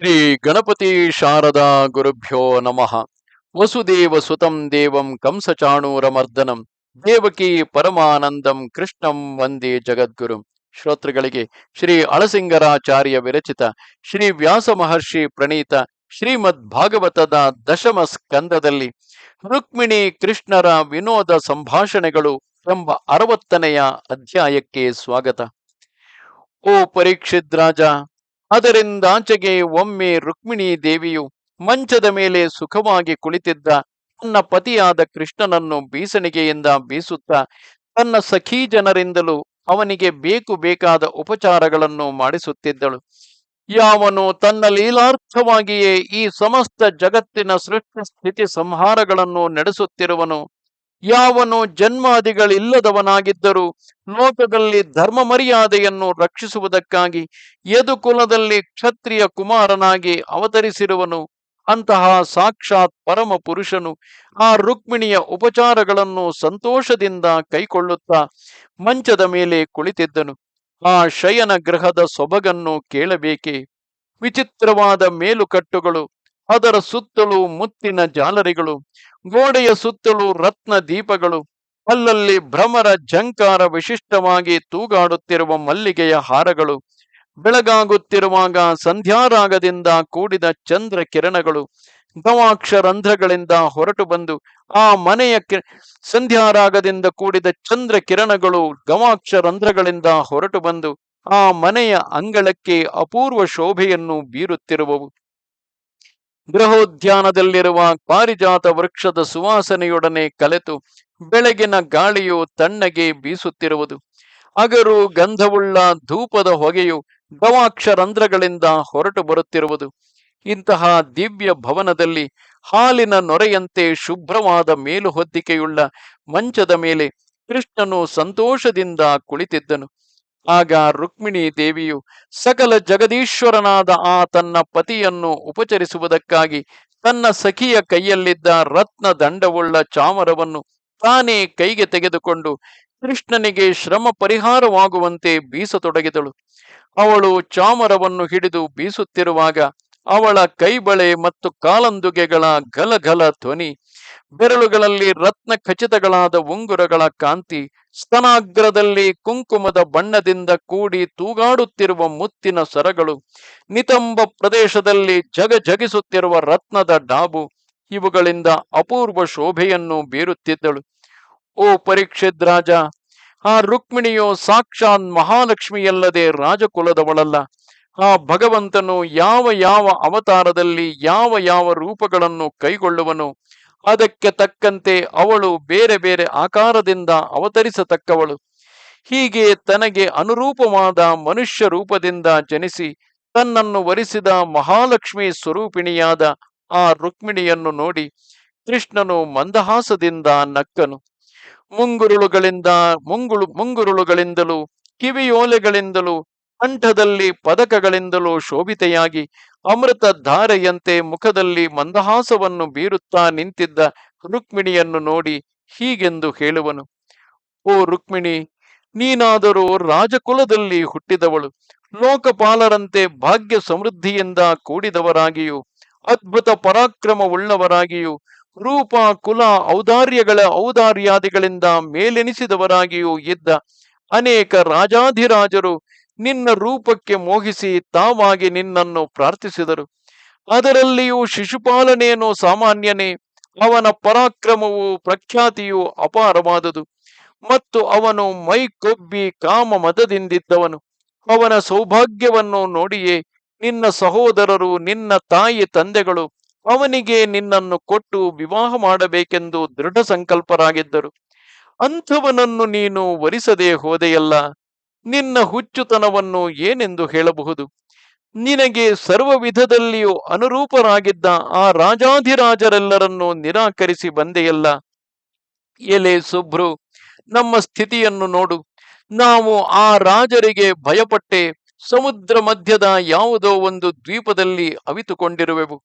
ಶ್ರೀ ಗಣಪತಿ ಶಾರದಾ ಗುರುಭ್ಯೋ ನಮಃ. ವಸುದೇವ ಸುತಂ ದೇವಂ ಕಂಸಚಾಣೂರಮರ್ದನಂ ದೇವಕಿ ಪರಮಾನಂದಂ ಕೃಷ್ಣಂ ವಂದೇ ಜಗದ್ಗುರು. ಶ್ರೋತೃಗಳಿಗೆ ಶ್ರೀ ಅಳಸಿಂಗರಾಚಾರ್ಯ ವಿರಚಿತ ಶ್ರೀ ವ್ಯಾಸ ಮಹರ್ಷಿ ಪ್ರಣೀತ ಶ್ರೀಮದ್ ಭಾಗವತದ ದಶಮ ಸ್ಕಂದದಲ್ಲಿ ರುಕ್ಮಿಣಿ ಕೃಷ್ಣರ ವಿನೋದ ಸಂಭಾಷಣೆಗಳು ಎಂಬ ಅರವತ್ತನೆಯ ಅಧ್ಯಾಯಕ್ಕೆ ಸ್ವಾಗತ. ಓ ಪರೀಕ್ಷಿತ್ ರಾಜ ಅದರಿಂದಾಚೆಗೆ ಒಮ್ಮೆ ರುಕ್ಮಿಣಿ ದೇವಿಯು ಮಂಚದ ಮೇಲೆ ಸುಖವಾಗಿ ಕುಳಿತಿದ್ದ ತನ್ನ ಪತಿಯಾದ ಕೃಷ್ಣನನ್ನು ಬೀಸಣಿಗೆಯಿಂದ ಬೀಸುತ್ತಾ ತನ್ನ ಸಖೀ ಜನರಿಂದಲೂ ಅವನಿಗೆ ಬೇಕು ಬೇಕಾದ ಉಪಚಾರಗಳನ್ನು ಮಾಡಿಸುತ್ತಿದ್ದಳು. ಯಾವನು ತನ್ನ ಲೀಲಾರ್ಥವಾಗಿಯೇ ಈ ಸಮಸ್ತ ಜಗತ್ತಿನ ಸೃಷ್ಟಿ ಸ್ಥಿತಿ ಸಂಹಾರಗಳನ್ನು ನಡೆಸುತ್ತಿರುವನು ಯಾವನು ಜನ್ಮಾದಿಗಳಿಲ್ಲದವನಾಗಿದ್ದರೂ ಲೋಕದಲ್ಲಿ ಧರ್ಮ ಮರ್ಯಾದೆಯನ್ನು ರಕ್ಷಿಸುವುದಕ್ಕಾಗಿ ಯದುಕುಲದಲ್ಲಿ ಕ್ಷತ್ರಿಯ ಕುಮಾರನಾಗಿ ಅವತರಿಸಿರುವನು, ಅಂತಹ ಸಾಕ್ಷಾತ್ ಪರಮ ಪುರುಷನು ಆ ರುಕ್ಮಿಣಿಯ ಉಪಚಾರಗಳನ್ನು ಸಂತೋಷದಿಂದ ಕೈಕೊಳ್ಳುತ್ತಾ ಮಂಚದ ಮೇಲೆ ಕುಳಿತಿದ್ದನು. ಆ ಶಯನ ಗ್ರಹದ ಸೊಬಗನ್ನು ಕೇಳಬೇಕೆ? ವಿಚಿತ್ರವಾದ ಮೇಲುಕಟ್ಟುಗಳು ಅದರ ಸುತ್ತಲೂ ಮುತ್ತಿನ ಜಾಲರಿಗಳು, ಗೋಡೆಯ ಸುತ್ತಲೂ ರತ್ನ ದೀಪಗಳು, ಅಲ್ಲಲ್ಲಿ ಭ್ರಮರ ಝಂಕಾರ ವಿಶಿಷ್ಟವಾಗಿ ತೂಗಾಡುತ್ತಿರುವ ಮಲ್ಲಿಗೆಯ ಹಾರಗಳು, ಬೆಳಗಾಗುತ್ತಿರುವಾಗ ಸಂಧ್ಯಾರಾಗದಿಂದ ಕೂಡಿದ ಚಂದ್ರ ಕಿರಣಗಳು ಗವಾಕ್ಷ ರಂಧ್ರಗಳಿಂದ ಹೊರಟು ಬಂದು ಆ ಮನೆಯ ಕಿ ಸಂಧ್ಯಾರಾಗದಿಂದ ಕೂಡಿದ ಚಂದ್ರ ಕಿರಣಗಳು ಗವಾಕ್ಷ ರಂಧ್ರಗಳಿಂದ ಹೊರಟು ಬಂದು ಆ ಮನೆಯ ಅಂಗಳಕ್ಕೆ ಅಪೂರ್ವ ಶೋಭೆಯನ್ನು ಬೀರುತ್ತಿರುವವು. ಗೃಹೋದ್ಯಾನದಲ್ಲಿರುವ ಪಾರಿಜಾತ ವೃಕ್ಷದ ಸುವಾಸನೆಯೊಡನೆ ಕಲೆತು ಬೆಳಗಿನ ಗಾಳಿಯು ತಣ್ಣಗೆ ಬೀಸುತ್ತಿರುವುದು. ಅಗರು, ಗಂಧವುಳ್ಳ, ಧೂಪದ ಹೊಗೆಯು ಗವಾಕ್ಷ ರಂಧ್ರಗಳಿಂದ ಹೊರಟು ಬರುತ್ತಿರುವುದು. ಇಂತಹ ದಿವ್ಯ ಭವನದಲ್ಲಿ ಹಾಲಿನ ನೊರೆಯಂತೆ ಶುಭ್ರವಾದ ಮೇಲುಹೊದ್ದಿಕೆಯುಳ್ಳ ಮಂಚದ ಮೇಲೆ ಕೃಷ್ಣನು ಸಂತೋಷದಿಂದ ಕುಳಿತಿದ್ದನು. ಆಗ ರುಕ್ಮಿಣಿ ದೇವಿಯು ಸಕಲ ಜಗದೀಶ್ವರನಾದ ಆ ತನ್ನ ಪತಿಯನ್ನು ಉಪಚರಿಸುವುದಕ್ಕಾಗಿ ತನ್ನ ಸಖಿಯ ಕೈಯಲ್ಲಿದ್ದ ರತ್ನ ದಂಡವುಳ್ಳ ಚಾಮರವನ್ನು ತಾನೇ ಕೈಗೆ ತೆಗೆದುಕೊಂಡು ಕೃಷ್ಣನಿಗೆ ಶ್ರಮ ಪರಿಹಾರವಾಗುವಂತೆ ಬೀಸತೊಡಗಿದಳು. ಅವಳು ಚಾಮರವನ್ನು ಹಿಡಿದು ಬೀಸುತ್ತಿರುವಾಗ ಅವಳ ಕೈಬಳೆ ಮತ್ತು ಕಾಲಂದುಗೆಗಳ ಗಲಗಲ ಧ್ವನಿ, ಬೆರಳುಗಳಲ್ಲಿ ರತ್ನ ಖಚಿತಗಳಾದ ಉಂಗುರಗಳ ಕಾಂತಿ ಸ್ತನಾಗ್ರದಲ್ಲಿ ಕುಂಕುಮದ ಬಣ್ಣದಿಂದ ಕೂಡಿ ತೂಗಾಡುತ್ತಿರುವ ಮುತ್ತಿನ ಸರಗಳು, ನಿತಂಬ ಪ್ರದೇಶದಲ್ಲಿ ಜಗ ಜಗಿಸುತ್ತಿರುವ ರತ್ನದ ಡಾಬು, ಇವುಗಳಿಂದ ಅಪೂರ್ವ ಶೋಭೆಯನ್ನು ಬೀರುತ್ತಿದ್ದಳು. ಓ ಪರೀಕ್ಷಿತ್ ರಾಜ, ಆ ರುಕ್ಮಿಣಿಯು ಸಾಕ್ಷಾತ್ ಮಹಾಲಕ್ಷ್ಮಿಯಲ್ಲದೆ ರಾಜಕುಲದವಳಲ್ಲ. ಆ ಭಗವಂತನು ಯಾವ ಯಾವ ಅವತಾರದಲ್ಲಿ ಯಾವ ಯಾವ ರೂಪಗಳನ್ನು ಕೈಗೊಳ್ಳುವನು? ಅದಕ್ಕೆ ತಕ್ಕಂತೆ ಅವಳು ಬೇರೆ ಬೇರೆ ಆಕಾರದಿಂದ ಅವತರಿಸತಕ್ಕವಳು. ಹೀಗೆ ತನಗೆ ಅನುರೂಪವಾದ ಮನುಷ್ಯ ರೂಪದಿಂದ ಜನಿಸಿ ತನ್ನನ್ನು ವರಿಸಿದ ಮಹಾಲಕ್ಷ್ಮಿ ಸ್ವರೂಪಿಣಿಯಾದ ಆ ರುಕ್ಮಿಣಿಯನ್ನು ನೋಡಿ ಕೃಷ್ಣನು ಮಂದಹಾಸದಿಂದ ನಕ್ಕನು. ಮುಂಗುರುಳುಗಳಿಂದ ಮುಂಗುಳು ಮುಂಗುರುಳುಗಳಿಂದಲೂ ಕಿವಿಯೋಲೆಗಳಿಂದಲೂ ಕಂಠದಲ್ಲಿ ಪದಕಗಳಿಂದಲೂ ಶೋಭಿತೆಯಾಗಿ ಅಮೃತ ಧಾರೆಯಂತೆ ಮುಖದಲ್ಲಿ ಮಂದಹಾಸವನ್ನು ಬೀರುತ್ತಾ ನಿಂತಿದ್ದ ರುಕ್ಮಿಣಿಯನ್ನು ನೋಡಿ ಹೀಗೆಂದು ಹೇಳುವನು, ಓ ರುಕ್ಮಿಣಿ, ನೀನಾದರೂ ರಾಜಕುಲದಲ್ಲಿ ಹುಟ್ಟಿದವಳು. ಲೋಕಪಾಲರಂತೆ ಭಾಗ್ಯ ಸಮೃದ್ಧಿಯಿಂದ ಕೂಡಿದವರಾಗಿಯೂ, ಅದ್ಭುತ ಪರಾಕ್ರಮವುಳ್ಳವರಾಗಿಯೂ, ರೂಪ, ಕುಲ, ಔದಾರ್ಯಗಳ ಔದಾರ್ಯಾದಿಗಳಿಂದ ಮೇಲೆನಿಸಿದವರಾಗಿಯೂ ಇದ್ದ ಅನೇಕ ರಾಜಾಧಿರಾಜರು ನಿನ್ನ ರೂಪಕ್ಕೆ ಮೋಹಿಸಿ ತಾವಾಗಿ ನಿನ್ನನ್ನು ಪ್ರಾರ್ಥಿಸಿದರು. ಅದರಲ್ಲಿಯೂ ಶಿಶುಪಾಲನೇನೋ ಸಾಮಾನ್ಯನೇ, ಅವನ ಪರಾಕ್ರಮವು ಪ್ರಖ್ಯಾತಿಯು ಅಪಾರವಾದುದು. ಮತ್ತು ಅವನು ಮೈ ಕೊಬ್ಬಿ ಕಾಮ ಮದದಿಂದಿದ್ದವನು. ಅವನ ಸೌಭಾಗ್ಯವನ್ನು ನೋಡಿಯೇ ನಿನ್ನ ಸಹೋದರರು, ನಿನ್ನ ತಾಯಿ ತಂದೆಗಳು ಅವನಿಗೆ ನಿನ್ನನ್ನು ಕೊಟ್ಟು ವಿವಾಹ ಮಾಡಬೇಕೆಂದು ದೃಢ ಸಂಕಲ್ಪರಾಗಿದ್ದರು ಅಂಥವನನ್ನು ನೀನು ವರಿಸದೆ ಹೋದೆಯಲ್ಲ. ನಿನ್ನ ಹುಚ್ಚುತನವನ್ನು ಏನೆಂದು ಹೇಳಬಹುದು? ನಿನಗೆ ಸರ್ವ ವಿಧದಲ್ಲಿಯೂ ಅನುರೂಪರಾಗಿದ್ದ ಆ ರಾಜಾಧಿರಾಜರೆಲ್ಲರನ್ನು ನಿರಾಕರಿಸಿ ಬಂದೆಯಲ್ಲ? ಎಲೆ ಸುಭ್ರು ನಮ್ಮ ಸ್ಥಿತಿಯನ್ನು ನೋಡು. ನಾವು ಆ ರಾಜರಿಗೆ ಭಯಪಟ್ಟೆ ಸಮುದ್ರ ಮಧ್ಯದ ಯಾವುದೋ ಒಂದು ದ್ವೀಪದಲ್ಲಿ ಅವಿತುಕೊಂಡಿರುವೆವು.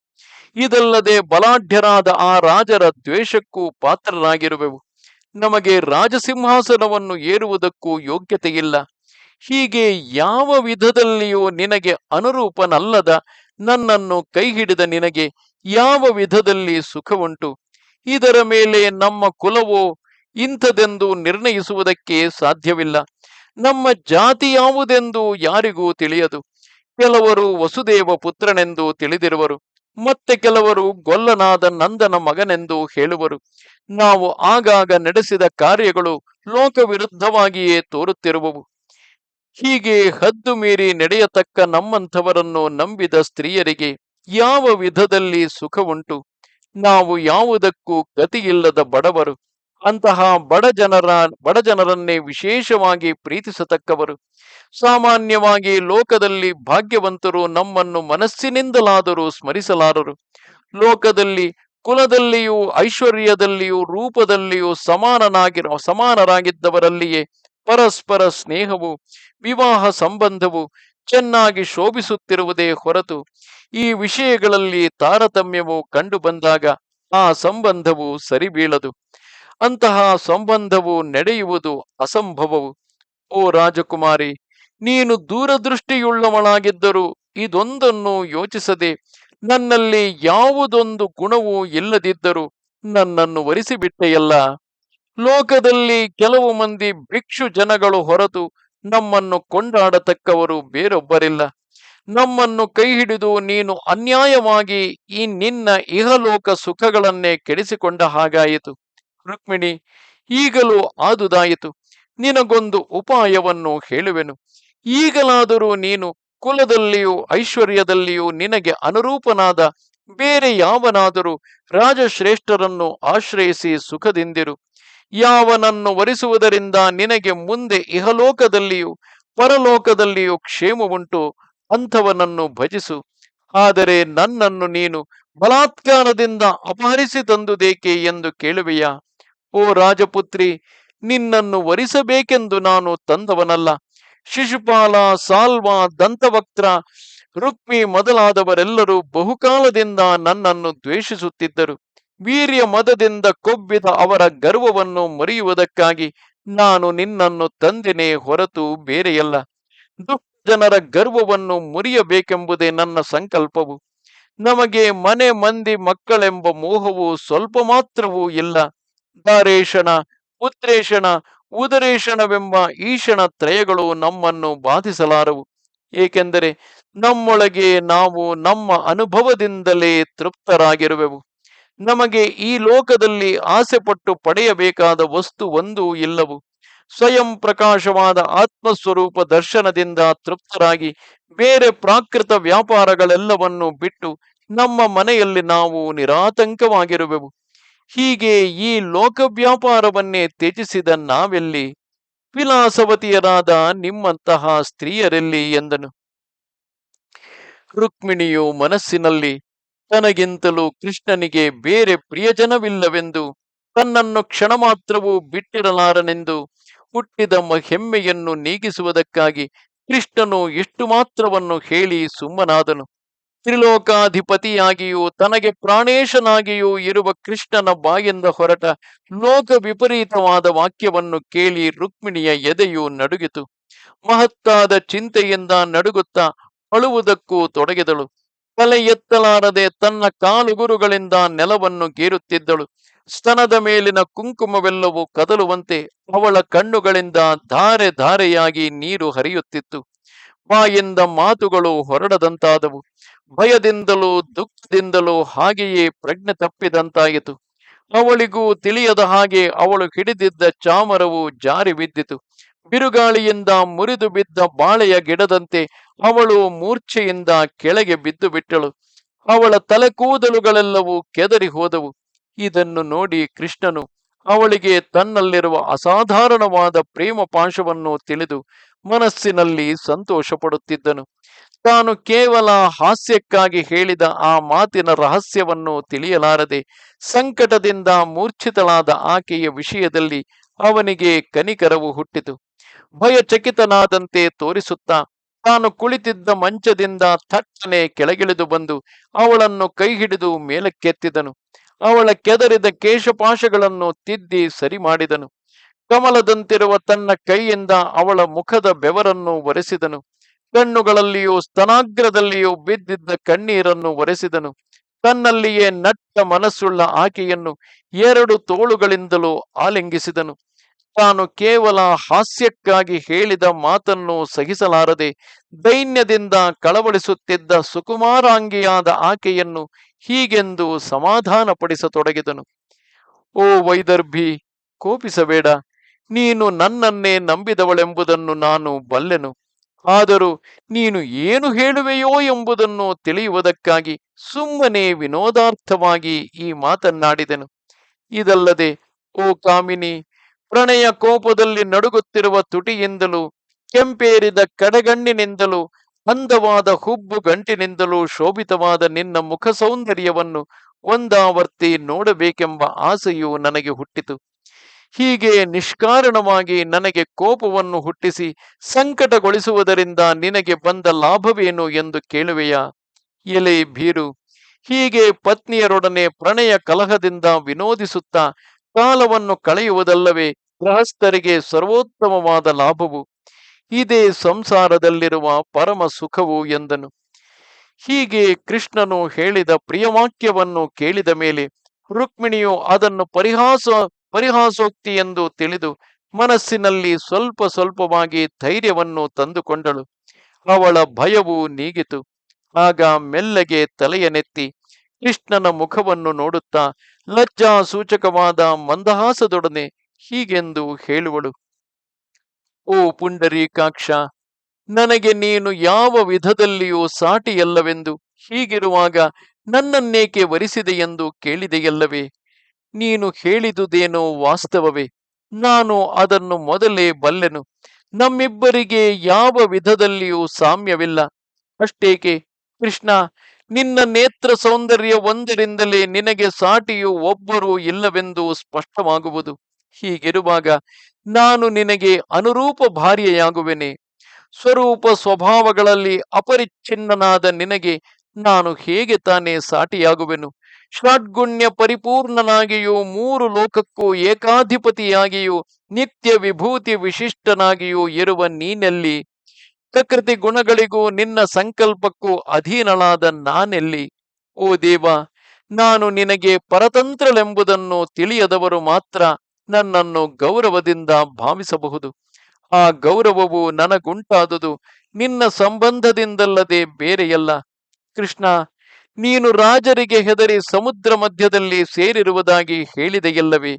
ಇದಲ್ಲದೆ ಬಲಾಢ್ಯರಾದ ಆ ರಾಜರ ದ್ವೇಷಕ್ಕೂ ಪಾತ್ರರಾಗಿರುವೆವು. ನಮಗೆ ರಾಜಸಿಂಹಾಸನವನ್ನು ಏರುವುದಕ್ಕೂ ಯೋಗ್ಯತೆಯಿಲ್ಲ. ಹೀಗೆ ಯಾವ ವಿಧದಲ್ಲಿಯೂ ನಿನಗೆ ಅನುರೂಪನಲ್ಲದ ನನ್ನನ್ನು ಕೈ ಹಿಡಿದ ನಿನಗೆ ಯಾವ ವಿಧದಲ್ಲಿ ಸುಖವುಂಟು? ಇದರ ಮೇಲೆ ನಮ್ಮ ಕುಲವೋ ಇಂಥದೆಂದು ನಿರ್ಣಯಿಸುವುದಕ್ಕೆ ಸಾಧ್ಯವಿಲ್ಲ. ನಮ್ಮ ಜಾತಿ ಯಾವುದೆಂದು ಯಾರಿಗೂ ತಿಳಿಯದು. ಕೆಲವರು ವಸುದೇವ ಪುತ್ರನೆಂದು ತಿಳಿದಿರುವರು. ಮತ್ತೆ ಕೆಲವರು ಗೊಲ್ಲನಾದ ನಂದನ ಮಗನೆಂದು ಹೇಳುವರು. ನಾವು ಆಗಾಗ ನಡೆಸಿದ ಕಾರ್ಯಗಳು ಲೋಕವಿರುದ್ಧವಾಗಿಯೇ ತೋರುತ್ತಿರುವವು. ಹೀಗೆ ಹದ್ದು ಮೀರಿ ನಡೆಯತಕ್ಕ ನಮ್ಮಂಥವರನ್ನು ನಂಬಿದ ಸ್ತ್ರೀಯರಿಗೆ ಯಾವ ವಿಧದಲ್ಲಿ ಸುಖ ಉಂಟು ನಾವು ಯಾವುದಕ್ಕೂ ಗತಿಯಿಲ್ಲದ ಬಡವರು. ಅಂತಹ ಬಡ ಜನರ, ಬಡ ಜನರನ್ನೇ ವಿಶೇಷವಾಗಿ ಪ್ರೀತಿಸತಕ್ಕವರು. ಸಾಮಾನ್ಯವಾಗಿ ಲೋಕದಲ್ಲಿ ಭಾಗ್ಯವಂತರು ನಮ್ಮನ್ನು ಮನಸ್ಸಿನಿಂದಲಾದರೂ ಸ್ಮರಿಸಲಾರರು. ಲೋಕದಲ್ಲಿ, ಕುಲದಲ್ಲಿಯೂ, ಐಶ್ವರ್ಯದಲ್ಲಿಯೂ, ರೂಪದಲ್ಲಿಯೂ ಸಮಾನನಾಗಿರೋ, ಸಮಾನರಾಗಿದ್ದವರಲ್ಲಿಯೇ ಪರಸ್ಪರ ಸ್ನೇಹವು, ವಿವಾಹ ಸಂಬಂಧವು ಚೆನ್ನಾಗಿ ಶೋಭಿಸುತ್ತಿರುವುದೇ ಹೊರತು, ಈ ವಿಷಯಗಳಲ್ಲಿ ತಾರತಮ್ಯವು ಕಂಡು ಬಂದಾಗ ಆ ಸಂಬಂಧವು ಸರಿಬೀಳದು. ಅಂತಹ ಸಂಬಂಧವು ನಡೆಯುವುದು ಅಸಂಭವವು. ಓ ರಾಜಕುಮಾರಿ, ನೀನು ದೂರದೃಷ್ಟಿಯುಳ್ಳವಳಾಗಿದ್ದರೂ ಇದೊಂದನ್ನು ಯೋಚಿಸದೆ, ನನ್ನಲ್ಲಿ ಯಾವುದೊಂದು ಗುಣವೂ ಇಲ್ಲದಿದ್ದರೂ ನನ್ನನ್ನು ವರಿಸಿಬಿಟ್ಟೆಯಲ್ಲ? ಲೋಕದಲ್ಲಿ ಕೆಲವು ಮಂದಿ ಭಿಕ್ಷು ಜನಗಳು ಹೊರತು ನಮ್ಮನ್ನು ಕೊಂಡಾಡತಕ್ಕವರು ಬೇರೊಬ್ಬರಿಲ್ಲ. ನಮ್ಮನ್ನು ಕೈ ಹಿಡಿದು ನೀನು ಅನ್ಯಾಯವಾಗಿ ಈ ನಿನ್ನ ಇಹಲೋಕ ಸುಖಗಳನ್ನೇ ಕೆಡಿಸಿಕೊಂಡ ಹಾಗಾಯಿತು. ರುಕ್ಮಿಣಿ, ಈಗಲೂ ಆದುದಾಯಿತು. ನಿನಗೊಂದು ಉಪಾಯವನ್ನು ಹೇಳುವೆನು. ಈಗಲಾದರೂ ನೀನು ಕುಲದಲ್ಲಿಯೂ ಐಶ್ವರ್ಯದಲ್ಲಿಯೂ ನಿನಗೆ ಅನುರೂಪನಾದ ಬೇರೆ ಯಾವನಾದರೂ ರಾಜಶ್ರೇಷ್ಠರನ್ನು ಆಶ್ರಯಿಸಿ ಸುಖದಿಂದಿರು. ಯಾವನನ್ನು ವರಿಸುವುದರಿಂದ ನಿನಗೆ ಮುಂದೆ ಇಹಲೋಕದಲ್ಲಿಯೂ ಪರಲೋಕದಲ್ಲಿಯೂ ಕ್ಷೇಮವುಂಟು, ಅಂಥವನನ್ನು ಭಜಿಸು. ಆದರೆ ನನ್ನನ್ನು ನೀನು ಬಲಾತ್ಕಾರದಿಂದ ಅಪಹರಿಸಿ ತಂದುದೇಕೆ ಎಂದು ಕೇಳುವೆಯ? ಓ ರಾಜಪುತ್ರಿ, ನಿನ್ನನ್ನು ವರಿಸಬೇಕೆಂದು ನಾನು ತಂದವನಲ್ಲ. ಶಿಶುಪಾಲ, ಸಾಲ್ವ, ದಂತವಕ್ತ್ರ, ರುಕ್ಮಿ ಮೊದಲಾದವರೆಲ್ಲರೂ ಬಹುಕಾಲದಿಂದ ನನ್ನನ್ನು ದ್ವೇಷಿಸುತ್ತಿದ್ದರು. ವೀರ್ಯ ಮದದಿಂದ ಕೊಬ್ಬಿದ ಅವರ ಗರ್ವವನ್ನು ಮರೆಯುವುದಕ್ಕಾಗಿ ನಾನು ನಿನ್ನನ್ನು ತಂದಿನೇ ಹೊರತು ಬೇರೆಯಲ್ಲ. ದುಷ್ಟ ಜನರ ಗರ್ವವನ್ನು ಮುರಿಯಬೇಕೆಂಬುದೇ ನನ್ನ ಸಂಕಲ್ಪವು. ನಮಗೆ ಮನೆ ಮಂದಿ ಮಕ್ಕಳೆಂಬ ಮೋಹವು ಸ್ವಲ್ಪ ಮಾತ್ರವೂ ಇಲ್ಲ. ದಾರೇಶನ, ಪುತ್ರೇಶನ, ಉದರೇಶನವೆಂಬ ಈಶನ ತ್ರಯಗಳು ನಮ್ಮನ್ನು ಬಾಧಿಸಲಾರವು. ಏಕೆಂದರೆ ನಮ್ಮೊಳಗೆ ನಾವು ನಮ್ಮ ಅನುಭವದಿಂದಲೇ ತೃಪ್ತರಾಗಿರುವೆವು. ನಮಗೆ ಈ ಲೋಕದಲ್ಲಿ ಆಸೆಪಟ್ಟು ಪಡೆಯಬೇಕಾದ ವಸ್ತು ಒಂದೂ ಇಲ್ಲವು. ಸ್ವಯಂ ಪ್ರಕಾಶವಾದ ಆತ್ಮಸ್ವರೂಪ ದರ್ಶನದಿಂದ ತೃಪ್ತರಾಗಿ ಬೇರೆ ಪ್ರಾಕೃತ ವ್ಯಾಪಾರಗಳೆಲ್ಲವನ್ನು ಬಿಟ್ಟು ನಮ್ಮ ಮನೆಯಲ್ಲಿ ನಾವು ನಿರಾತಂಕವಾಗಿರುವೆವು. ಹೀಗೆ ಈ ಲೋಕ ವ್ಯಾಪಾರವನ್ನೇ ತ್ಯಜಿಸಿದ ನಾವೆಲ್ಲಿ? ವಿಲಾಸವತಿಯರಾದ ನಿಮ್ಮಂತಹ ಸ್ತ್ರೀಯರೆಲ್ಲಿ ಎಂದನು. ರುಕ್ಮಿಣಿಯು ಮನಸ್ಸಿನಲ್ಲಿ ತನಗಿಂತಲೂ ಕೃಷ್ಣನಿಗೆ ಬೇರೆ ಪ್ರಿಯಜನವಿಲ್ಲವೆಂದು ತನ್ನನ್ನು ಕ್ಷಣ ಮಾತ್ರವೂ ಬಿಟ್ಟಿರಲಾರನೆಂದು ಹುಟ್ಟಿದ ಹೆಮ್ಮೆಯನ್ನು ನೀಗಿಸುವುದಕ್ಕಾಗಿ ಕೃಷ್ಣನು ಎಷ್ಟು ಮಾತ್ರವನ್ನು ಹೇಳಿ ಸುಮ್ಮನಾದನು. ತ್ರಿಲೋಕಾಧಿಪತಿಯಾಗಿಯೂ ತನಗೆ ಪ್ರಾಣೇಶನಾಗಿಯೂ ಇರುವ ಕೃಷ್ಣನ ಬಾಯಿಂದ ಹೊರಟ ಲೋಕ ವಿಪರೀತವಾದ ವಾಕ್ಯವನ್ನು ಕೇಳಿ ರುಕ್ಮಿಣಿಯ ಎದೆಯು ನಡುಗಿತು. ಮಹತ್ತಾದ ಚಿಂತೆಯಿಂದ ನಡುಗುತ್ತಾ ಅಳುವುದಕ್ಕೂ ತೊಡಗಿದಳು. ತಲೆ ಎತ್ತಲಾರದೆ ತನ್ನ ಕಾಲುಗುರುಗಳಿಂದ ನೆಲವನ್ನು ಗೀರುತ್ತಿದ್ದಳು. ಸ್ತನದ ಮೇಲಿನ ಕುಂಕುಮವೆಲ್ಲವೂ ಕದಲುವಂತೆ ಅವಳ ಕಣ್ಣುಗಳಿಂದ ಧಾರೆ ಧಾರೆಯಾಗಿ ನೀರು ಹರಿಯುತ್ತಿತ್ತು. ಬಾಯಿಂದ ಮಾತುಗಳು ಹೊರಡದಂತಾದವು. ಭಯದಿಂದಲೂ ದುಃಖದಿಂದಲೂ ಹಾಗೆಯೇ ಪ್ರಜ್ಞೆ ತಪ್ಪಿದಂತಾಯಿತು. ಅವಳಿಗೂ ತಿಳಿಯದ ಹಾಗೆ ಅವಳು ಹಿಡಿದಿದ್ದ ಚಾಮರವು ಜಾರಿ ಬಿದ್ದಿತು ಬಿರುಗಾಳಿಯಿಂದ ಮುರಿದು ಬಿದ್ದ ಬಾಳೆಯ ಗಿಡದಂತೆ ಅವಳು ಮೂರ್ಛೆಯಿಂದ ಕೆಳಗೆ ಬಿದ್ದು ಬಿಟ್ಟಳು. ಅವಳ ತಲೆ ಕೂದಲುಗಳೆಲ್ಲವೂ ಕೆದರಿ ಹೋದವು. ಇದನ್ನು ನೋಡಿ ಕೃಷ್ಣನು ಅವಳಿಗೆ ತನ್ನಲ್ಲಿರುವ ಅಸಾಧಾರಣವಾದ ಪ್ರೇಮ ಪಾಶವನ್ನು ತಿಳಿದು ಮನಸ್ಸಿನಲ್ಲಿ ಸಂತೋಷ ಪಡುತ್ತಿದ್ದನು ತಾನು ಕೇವಲ ಹಾಸ್ಯಕ್ಕಾಗಿ ಹೇಳಿದ ಆ ಮಾತಿನ ರಹಸ್ಯವನ್ನು ತಿಳಿಯಲಾರದೆ ಸಂಕಟದಿಂದ ಮೂರ್ಛಿತಳಾದ ಆಕೆಯ ವಿಷಯದಲ್ಲಿ ಅವನಿಗೆ ಕನಿಕರವು ಹುಟ್ಟಿತು. ಭಯಚಕಿತನಾದಂತೆ ತೋರಿಸುತ್ತಾ ತಾನು ಕುಳಿತಿದ್ದ ಮಂಚದಿಂದ ಥಟ್ಟನೆ ಕೆಳಗಿಳಿದು ಬಂದು ಅವಳನ್ನು ಕೈ ಹಿಡಿದು ಮೇಲಕ್ಕೆತ್ತಿದನು. ಅವಳ ಕೆದರಿದ ಕೇಶಪಾಶಗಳನ್ನು ತಿದ್ದಿ ಸರಿ ಮಾಡಿದನು ಕಮಲದಂತಿರುವ ತನ್ನ ಕೈಯಿಂದ ಅವಳ ಮುಖದ ಬೆವರನ್ನು ಒರೆಸಿದನು. ಕಣ್ಣುಗಳಲ್ಲಿಯೂ ಸ್ತನಾಗ್ರದಲ್ಲಿಯೂ ಬಿದ್ದಿದ್ದ ಕಣ್ಣೀರನ್ನು ಒರೆಸಿದನು. ತನ್ನಲ್ಲಿಯೇ ನಟ್ಟ ಮನಸ್ಸುಳ್ಳ ಆಕೆಯನ್ನು ಎರಡು ತೋಳುಗಳಿಂದಲೂ ಆಲಿಂಗಿಸಿದನು. ತಾನು ಕೇವಲ ಹಾಸ್ಯಕ್ಕಾಗಿ ಹೇಳಿದ ಮಾತನ್ನು ಸಹಿಸಲಾರದೆ ದೈನ್ಯದಿಂದ ಕಳವಳಿಸುತ್ತಿದ್ದ ಸುಕುಮಾರಾಂಗಿಯಾದ ಆಕೆಯನ್ನು ಹೀಗೆಂದು ಸಮಾಧಾನಪಡಿಸತೊಡಗಿದನು. ಓ ವೈದರ್ಭಿ, ಕೋಪಿಸಬೇಡ. ನೀನು ನನ್ನನ್ನೇ ನಂಬಿದವಳೆಂಬುದನ್ನು ನಾನು ಬಲ್ಲೆನು. ಆದರೂ ನೀನು ಏನು ಹೇಳುವೆಯೋ ಎಂಬುದನ್ನು ತಿಳಿಯುವುದಕ್ಕಾಗಿ ಸುಮ್ಮನೆ ವಿನೋದಾರ್ಥವಾಗಿ ಈ ಮಾತನ್ನಾಡಿದೆನು. ಇದಲ್ಲದೆ, ಓ ಕಾಮಿನಿ ಪ್ರಣಯ ಕೋಪದಲ್ಲಿ ನಡುಗುತ್ತಿರುವ ತುಟಿಯಿಂದಲೂ, ಕೆಂಪೇರಿದ ಕಡೆಗಣ್ಣಿನಿಂದಲೂ, ಅಂದವಾದ ಹುಬ್ಬು ಗಂಟಿನಿಂದಲೂ ಶೋಭಿತವಾದ ನಿನ್ನ ಮುಖ ಸೌಂದರ್ಯವನ್ನು ಒಂದಾವರ್ತಿ ನೋಡಬೇಕೆಂಬ ಆಸೆಯು ನನಗೆ ಹುಟ್ಟಿತು. ಹೀಗೆ ನಿಷ್ಕಾರಣವಾಗಿ ನನಗೆ ಕೋಪವನ್ನು ಹುಟ್ಟಿಸಿ ಸಂಕಟಗೊಳಿಸುವುದರಿಂದ ನಿನಗೆ ಬಂದ ಲಾಭವೇನು ಎಂದು ಕೇಳುವೆಯಾ? ಎಲೆ ಭೀರು, ಹೀಗೆ ಪತ್ನಿಯರೊಡನೆ ಪ್ರಣಯ ಕಲಹದಿಂದ ವಿನೋದಿಸುತ್ತಾ ಕಾಲವನ್ನು ಕಳೆಯುವುದಲ್ಲವೇ ಗೃಹಸ್ಥರಿಗೆ ಸರ್ವೋತ್ತಮವಾದ ಲಾಭವು. ಇದೇ ಸಂಸಾರದಲ್ಲಿರುವ ಪರಮ ಸುಖವು ಎಂದನು. ಹೀಗೆ ಕೃಷ್ಣನು ಹೇಳಿದ ಪ್ರಿಯವಾಕ್ಯವನ್ನು ಕೇಳಿದ ಮೇಲೆ ರುಕ್ಮಿಣಿಯು ಅದನ್ನು ಪರಿಹಾಸ, ಪರಿಹಾಸೋಕ್ತಿ ಎಂದು ತಿಳಿದು ಮನಸ್ಸಿನಲ್ಲಿ ಸ್ವಲ್ಪ ಸ್ವಲ್ಪವಾಗಿ ಧೈರ್ಯವನ್ನು ತಂದುಕೊಂಡಳು. ಅವಳ ಭಯವು ನೀಗಿತು. ಆಗ ಮೆಲ್ಲಗೆ ತಲೆಯನೆತ್ತಿ ಕೃಷ್ಣನ ಮುಖವನ್ನು ನೋಡುತ್ತಾ ಲಜ್ಜಾ ಸೂಚಕವಾದ ಮಂದಹಾಸದೊಡನೆ ಹೀಗೆಂದು ಹೇಳುವಳು. ಓ ಪುಂಡರೀಕಾಕ್ಷ ನನಗೆ ನೀನು ಯಾವ ವಿಧದಲ್ಲಿಯೂ ಸಾಟಿಯಲ್ಲವೆಂದು ಹೀಗಿರುವಾಗ ನನ್ನನ್ನೇಕೆ ವರಿಸಿದೆಯೆಂದು ಕೇಳಿದೆಯಲ್ಲವೇ? ನೀನು ಹೇಳಿದುದೇನೋ ವಾಸ್ತವವೇ? ನಾನು ಅದನ್ನು ಮೊದಲೇ ಬಲ್ಲೆನು. ನಮ್ಮಿಬ್ಬರಿಗೆ ಯಾವ ವಿಧದಲ್ಲಿಯೂ ಸಾಮ್ಯವಿಲ್ಲ. ಅಷ್ಟೇಕೆ ಕೃಷ್ಣ ನಿನ್ನ ನೇತ್ರ ಸೌಂದರ್ಯ ಒಂದರಿಂದಲೇ ನಿನಗೆ ಸಾಟಿಯು ಒಬ್ಬರು ಇಲ್ಲವೆಂದು ಸ್ಪಷ್ಟವಾಗುವುದು. ಹೀಗಿರುವಾಗ ನಾನು ನಿನಗೆ ಅನುರೂಪ ಭಾರ್ಯೆಯಾಗುವೆನೆ. ಸ್ವರೂಪ ಸ್ವಭಾವಗಳಲ್ಲಿ ಅಪರಿಚ್ಛಿನ್ನನಾದ ನಿನಗೆ ನಾನು ಹೇಗೆ ತಾನೇ ಸಾಟಿಯಾಗುವೆನು? ಷಡ್ಗುಣ್ಯ ಪರಿಪೂರ್ಣನಾಗಿಯೂ ಮೂರು ಲೋಕಕ್ಕೂ ಏಕಾಧಿಪತಿಯಾಗಿಯೂ ನಿತ್ಯ ವಿಭೂತಿ ವಿಶಿಷ್ಟನಾಗಿಯೂ ಇರುವ ನೀನೆಲ್ಲಿ ಪ್ರಕೃತಿ ಗುಣಗಳಿಗೂ ನಿನ್ನ ಸಂಕಲ್ಪಕ್ಕೂ ಅಧೀನಳಾದ ನಾನೆಲ್ಲಿ? ಓ ದೇವ, ನಾನು ನಿನಗೆ ಪರತಂತ್ರಳೆಂಬುದನ್ನು ತಿಳಿಯದವರು ಮಾತ್ರ ನನ್ನನ್ನು ಗೌರವದಿಂದ ಭಾವಿಸಬಹುದು. ಆ ಗೌರವವು ನನಗುಂಟಾದುದು, ನಿನ್ನ ಸಂಬಂಧದಿಂದಲ್ಲದೆ ಬೇರೆಯಲ್ಲ. ಕೃಷ್ಣ, ನೀನು ರಾಜರಿಗೆ ಹೆದರಿ ಸಮುದ್ರ ಮಧ್ಯದಲ್ಲಿ ಸೇರಿರುವುದಾಗಿ ಹೇಳಿದೆಯಲ್ಲವೇ?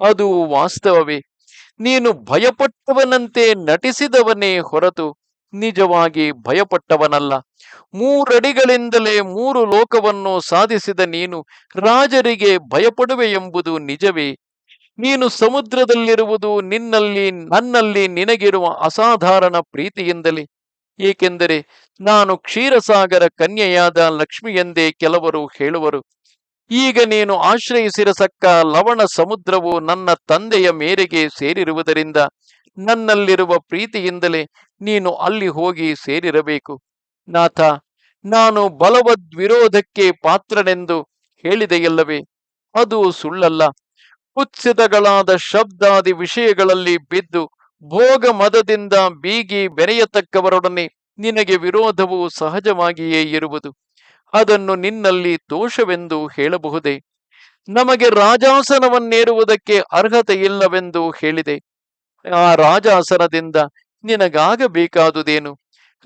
ಅದು ವಾಸ್ತವವೇ. ನೀನು ಭಯಪಟ್ಟವನಂತೆ ನಟಿಸಿದವನೇ ಹೊರತು ನಿಜವಾಗಿ ಭಯಪಟ್ಟವನಲ್ಲ. ಮೂರಡಿಗಳಿಂದಲೇ ಮೂರು ಲೋಕವನ್ನು ಸಾಧಿಸಿದ ನೀನು ರಾಜರಿಗೆ ಭಯಪಡುವೆ ಎಂಬುದು ನಿಜವೇ. ನೀನು ಸಮುದ್ರದಲ್ಲಿರುವುದು ನಿನ್ನಲ್ಲಿ, ನನ್ನಲ್ಲಿ ನಿನಗಿರುವ ಅಸಾಧಾರಣ ಪ್ರೀತಿಯಿಂದಲೇ. ಏಕೆಂದರೆ ನಾನು ಕ್ಷೀರಸಾಗರ ಕನ್ಯೆಯಾದ ಲಕ್ಷ್ಮಿ ಎಂದೇ ಕೆಲವರು ಹೇಳುವರು. ಈಗ ನೀನು ಆಶ್ರಯಿಸಿರಸಕ್ಕ ಲವಣ ಸಮುದ್ರವು ನನ್ನ ತಂದೆಯ ಮೇರೆಗೆ ಸೇರಿರುವುದರಿಂದ ನನ್ನಲ್ಲಿರುವ ಪ್ರೀತಿಯಿಂದಲೇ ನೀನು ಅಲ್ಲಿ ಹೋಗಿ ಸೇರಿರಬೇಕು. ನಾಥ, ನಾನು ಬಲವದ್ ವಿರೋಧಕ್ಕೆ ಪಾತ್ರನೆಂದು ಹೇಳಿದೆಯಲ್ಲವೇ? ಅದು ಸುಳ್ಳಲ್ಲ. ಕುತ್ಸಿತಗಳಾದ ಶಬ್ದಾದಿ ವಿಷಯಗಳಲ್ಲಿ ಬಿದ್ದು ಭೋಗ ಮದದಿಂದ ಬೀಗಿ ಬೆರೆಯತಕ್ಕವರೊಡನೆ ನಿನಗೆ ವಿರೋಧವು ಸಹಜವಾಗಿಯೇ ಇರುವುದು. ಅದನ್ನು ನಿನ್ನಲ್ಲಿ ದೋಷವೆಂದು ಹೇಳಬಹುದೇ? ನಮಗೆ ರಾಜಾಸನವನ್ನೇರುವುದಕ್ಕೆ ಅರ್ಹತೆ ಇಲ್ಲವೆಂದು ಹೇಳಿದೆ. ಆ ರಾಜಾಸನದಿಂದ ನಿನಗಾಗಬೇಕಾದುದೇನು?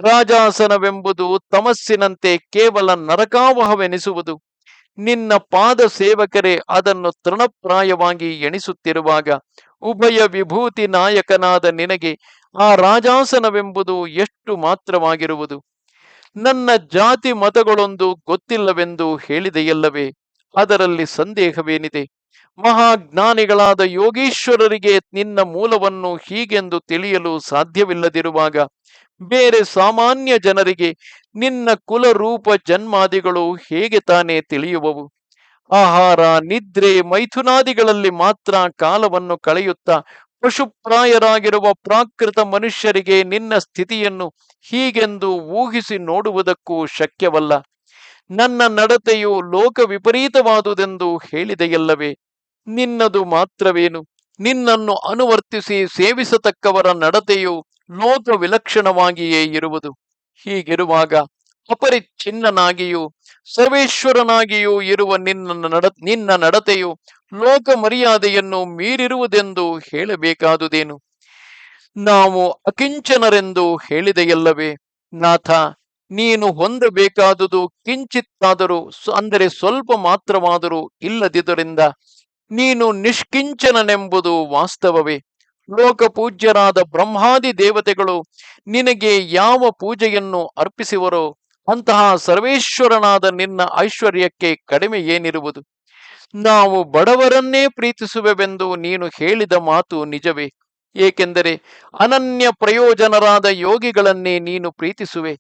ರಾಜಾಸನವೆಂಬುದು ತಮಸ್ಸಿನಂತೆ ಕೇವಲ ನರಕಾವಹವೆನಿಸುವುದು. ನಿನ್ನ ಪಾದ ಸೇವಕರೇ ಅದನ್ನು ತೃಣಪ್ರಾಯವಾಗಿ ಎಣಿಸುತ್ತಿರುವಾಗ ಉಭಯ ವಿಭೂತಿ ನಾಯಕನಾದ ನಿನಗೆ ಆ ರಾಜಾಸನವೆಂಬುದು ಎಷ್ಟು ಮಾತ್ರವಾಗಿರುವುದು? ನನ್ನ ಜಾತಿ ಮತಗಳೊಂದು ಗೊತ್ತಿಲ್ಲವೆಂದು ಹೇಳಿದೆಯಲ್ಲವೇ, ಅದರಲ್ಲಿ ಸಂದೇಹವೇನಿದೆ? ಮಹಾಜ್ಞಾನಿಗಳಾದ ಯೋಗೀಶ್ವರರಿಗೆ ನಿನ್ನ ಮೂಲವನ್ನು ಹೀಗೆಂದು ತಿಳಿಯಲು ಸಾಧ್ಯವಿಲ್ಲದಿರುವಾಗ ಬೇರೆ ಸಾಮಾನ್ಯ ಜನರಿಗೆ ನಿನ್ನ ಕುಲರೂಪ ಜನ್ಮಾದಿಗಳು ಹೇಗೆ ತಾನೇ ತಿಳಿಯುವವು? ಆಹಾರ, ನಿದ್ರೆ, ಮೈಥುನಾದಿಗಳಲ್ಲಿ ಮಾತ್ರ ಕಾಲವನ್ನು ಕಳೆಯುತ್ತಾ ಪಶುಪ್ರಾಯರಾಗಿರುವ ಪ್ರಾಕೃತ ಮನುಷ್ಯರಿಗೆ ನಿನ್ನ ಸ್ಥಿತಿಯನ್ನು ಹೀಗೆಂದು ಊಹಿಸಿ ನೋಡುವುದಕ್ಕೂ ಶಕ್ಯವಲ್ಲ. ನನ್ನ ನಡತೆಯು ಲೋಕ ವಿಪರೀತವಾದುದೆಂದು ಹೇಳಿದೆಯಲ್ಲವೇ? ನಿನ್ನದು ಮಾತ್ರವೇನು? ನಿನ್ನನ್ನು ಅನುವರ್ತಿಸಿ ಸೇವಿಸತಕ್ಕವರ ನಡತೆಯು ಲೋಕ ವಿಲಕ್ಷಣವಾಗಿಯೇ ಇರುವುದು. ಹೀಗಿರುವಾಗ ಅಪರಿಚ್ಛಿನ್ನನಾಗಿಯೂ ಸರ್ವೇಶ್ವರನಾಗಿಯೂ ಇರುವ ನಿನ್ನ ನಡ, ನಿನ್ನ ನಡತೆಯು ಲೋಕ ಮರ್ಯಾದೆಯನ್ನು ಮೀರಿರುವುದೆಂದು ಹೇಳಬೇಕಾದುದೇನು? ನಾವು ಅಕಿಂಚನರೆಂದು ಹೇಳಿದೆಯಲ್ಲವೇ? ನಾಥ ನೀನು ಹೊಂದಬೇಕಾದುದು ಕಿಂಚಿತ್ತಾದರೂ ಅಂದರೆ ಸ್ವಲ್ಪ ಮಾತ್ರವಾದರೂ ಇಲ್ಲದಿದ್ದರಿಂದ ನೀನು ನಿಷ್ಕಿಂಚನನೆಂಬುದು ವಾಸ್ತವವೇ. ಲೋಕಪೂಜ್ಯರಾದ ಬ್ರಹ್ಮಾದಿ ದೇವತೆಗಳು ನಿನಗೆ ಯಾವ ಪೂಜೆಯನ್ನು ಅರ್ಪಿಸುವರೋ ಅಂತಹ ಸರ್ವೇಶ್ವರನಾದ ನಿನ್ನ ಐಶ್ವರ್ಯಕ್ಕೆ ಕಡಿಮೆ ಏನಿರುವುದು? ನಾವು ಬಡವರನ್ನೇ ಪ್ರೀತಿಸುವೆವೆಂದು ನೀನು ಹೇಳಿದ ಮಾತು ನಿಜವೇ. ಏಕೆಂದರೆ ಅನನ್ಯ ಪ್ರಯೋಜನರಾದ ಯೋಗಿಗಳನ್ನೇ ನೀನು ಪ್ರೀತಿಸುವೆ.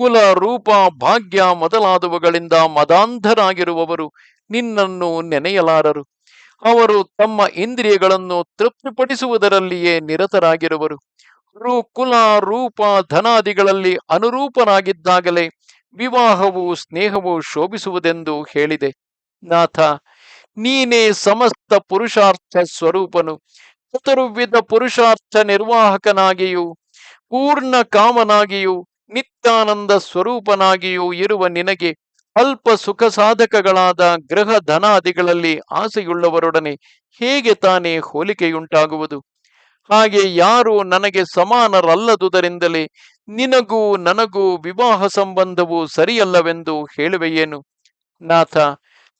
ಕುಲ, ರೂಪ, ಭಾಗ್ಯ ಮೊದಲಾದವುಗಳಿಂದ ಮದಾಂಧರಾಗಿರುವವರು ನಿನ್ನನ್ನು ನೆನೆಯಲಾರರು. ಅವರು ತಮ್ಮ ಇಂದ್ರಿಯಗಳನ್ನು ತೃಪ್ತಿಪಡಿಸುವುದರಲ್ಲಿಯೇ ನಿರತರಾಗಿರುವರು. ಕುಲ, ರೂಪ, ಧನಾದಿಗಳಲ್ಲಿ ಅನುರೂಪನಾಗಿದ್ದಾಗಲೇ ವಿವಾಹವು ಸ್ನೇಹವು ಶೋಭಿಸುವುದೆಂದು ಹೇಳಿದೆ. ನಾಥ, ನೀನೇ ಸಮಸ್ತ ಪುರುಷಾರ್ಥ ಸ್ವರೂಪನು. ಚತುರ್ವಿಧ ಪುರುಷಾರ್ಥ ನಿರ್ವಾಹಕನಾಗಿಯೂ, ಪೂರ್ಣ ಕಾಮನಾಗಿಯೂ ನಿತ್ಯಾನಂದ ಸ್ವರೂಪನಾಗಿಯೂ ಇರುವ ನಿನಗೆ ಅಲ್ಪ ಸುಖ ಸಾಧಕಗಳಾದ ಗ್ರಹ ಧನಾದಿಗಳಲ್ಲಿ ಆಸೆಯುಳ್ಳವರೊಡನೆ ಹೇಗೆ ತಾನೇ ಹೋಲಿಕೆಯುಂಟಾಗುವುದು? ಹಾಗೆ ಯಾರು ನನಗೆ ಸಮಾನರಲ್ಲದುದರಿಂದಲೇ ನಿನಗೂ ನನಗೂ ವಿವಾಹ ಸಂಬಂಧವು ಸರಿಯಲ್ಲವೆಂದು ಹೇಳುವೆಯೇನು? ನಾಥ,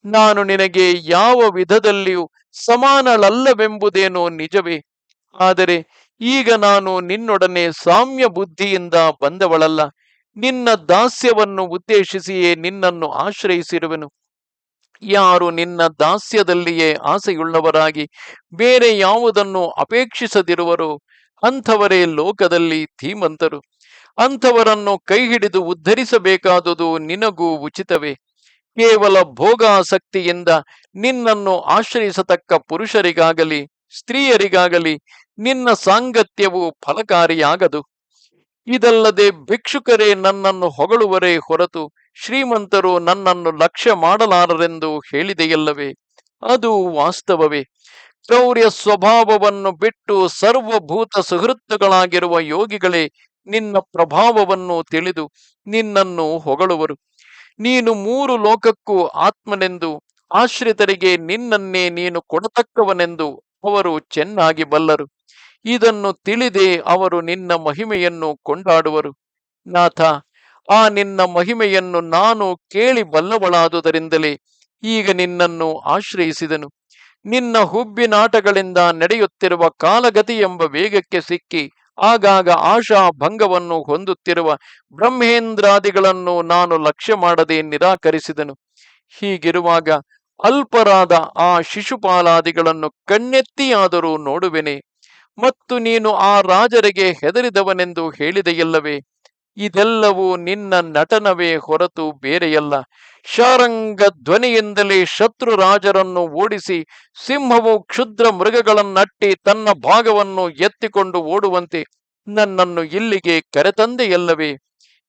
ನಾನು ನಿನಗೆ ಯಾವ ವಿಧದಲ್ಲಿಯೂ ಸಮಾನಳಲ್ಲವೆಂಬುದೇನೋ ನಿಜವೇ? ಆದರೆ ಈಗ ನಾನು ನಿನ್ನೊಡನೆ ಸಾಮ್ಯ ಬುದ್ಧಿಯಿಂದ ಬಂದವಳಲ್ಲ. ನಿನ್ನ ದಾಸ್ಯವನ್ನು ಉದ್ದೇಶಿಸಿಯೇ ನಿನ್ನನ್ನು ಆಶ್ರಯಿಸಿರುವೆನು. ಯಾರು ನಿನ್ನ ದಾಸ್ಯದಲ್ಲಿಯೇ ಆಸೆಯುಳ್ಳವರಾಗಿ ಬೇರೆ ಯಾವುದನ್ನು ಅಪೇಕ್ಷಿಸದಿರುವರು ಅಂಥವರೇ ಲೋಕದಲ್ಲಿ ಧೀಮಂತರು. ಅಂಥವರನ್ನು ಕೈ ಹಿಡಿದು ಉದ್ಧರಿಸಬೇಕಾದುದು ನಿನಗೂ ಉಚಿತವೇ. ಕೇವಲ ಭೋಗಾಸಕ್ತಿಯಿಂದ ನಿನ್ನನ್ನು ಆಶ್ರಯಿಸತಕ್ಕ ಪುರುಷರಿಗಾಗಲಿ, ಸ್ತ್ರೀಯರಿಗಾಗಲಿ ನಿನ್ನ ಸಾಂಗತ್ಯವು ಫಲಕಾರಿಯಾಗದು. ಇದಲ್ಲದೆ ಭಿಕ್ಷುಕರೇ ನನ್ನನ್ನು ಹೊಗಳುವರೇ ಹೊರತು ಶ್ರೀಮಂತರು ನನ್ನನ್ನು ಲಕ್ಷ್ಯ ಮಾಡಲಾರರೆಂದು ಹೇಳಿದೆಯಲ್ಲವೇ? ಅದು ವಾಸ್ತವವೇ. ಕ್ರೌರ್ಯ ಸ್ವಭಾವವನ್ನು ಬಿಟ್ಟು ಸರ್ವಭೂತ ಸುಹೃತ್ತುಗಳಾಗಿರುವ ಯೋಗಿಗಳೇ ನಿನ್ನ ಪ್ರಭಾವವನ್ನು ತಿಳಿದು ನಿನ್ನನ್ನು ಹೊಗಳುವರು. ನೀನು ಮೂರು ಲೋಕಕ್ಕೂ ಆತ್ಮನೆಂದು, ಆಶ್ರಿತರಿಗೆ ನಿನ್ನನ್ನೇ ನೀನು ಕೊಡತಕ್ಕವನೆಂದು ಅವರು ಚೆನ್ನಾಗಿ ಬಲ್ಲರು. ಇದನ್ನು ತಿಳಿದೇ ಅವರು ನಿನ್ನ ಮಹಿಮೆಯನ್ನು ಕೊಂಡಾಡುವರು. ನಾಥ, ಆ ನಿನ್ನ ಮಹಿಮೆಯನ್ನು ನಾನು ಕೇಳಿ ಬಲ್ಲವಳಾದುದರಿಂದಲೇ ಈಗ ನಿನ್ನನ್ನು ಆಶ್ರಯಿಸಿದನು. ನಿನ್ನ ಹುಬ್ಬಿನಾಟಗಳಿಂದ ನಡೆಯುತ್ತಿರುವ ಕಾಲಗತಿ ಎಂಬ ವೇಗಕ್ಕೆ ಸಿಕ್ಕಿ ಆಗಾಗ ಆಶಾ ಭಂಗವನ್ನು ಹೊಂದುತ್ತಿರುವ ಬ್ರಹ್ಮೇಂದ್ರಾದಿಗಳನ್ನು ನಾನು ಲಕ್ಷ್ಯ ಮಾಡದೆ ನಿರಾಕರಿಸಿದನು. ಹೀಗಿರುವಾಗ ಅಲ್ಪರಾದ ಆ ಶಿಶುಪಾಲಾದಿಗಳನ್ನು ಕಣ್ಣೆತ್ತಿಯಾದರೂ ನೋಡುವೆನೆ. ಮತ್ತು ನೀನು ಆ ರಾಜರಿಗೆ ಹೆದರಿದವನೆಂದು ಹೇಳಿದೆಯಲ್ಲವೇ? ಇದೆಲ್ಲವೂ ನಿನ್ನ ನಟನವೇ ಹೊರತು ಬೇರೆಯಲ್ಲ. ಶಾರಂಗ ಧ್ವನಿಯಿಂದಲೇ ಶತ್ರು ರಾಜರನ್ನು ಓಡಿಸಿ ಸಿಂಹವು ಕ್ಷುದ್ರ ಮೃಗಗಳನ್ನಟ್ಟಿ ತನ್ನ ಭಾಗವನ್ನು ಎತ್ತಿಕೊಂಡು ಓಡುವಂತೆ ನನ್ನನ್ನು ಇಲ್ಲಿಗೆ ಕರೆತಂದೆಯಲ್ಲವೇ?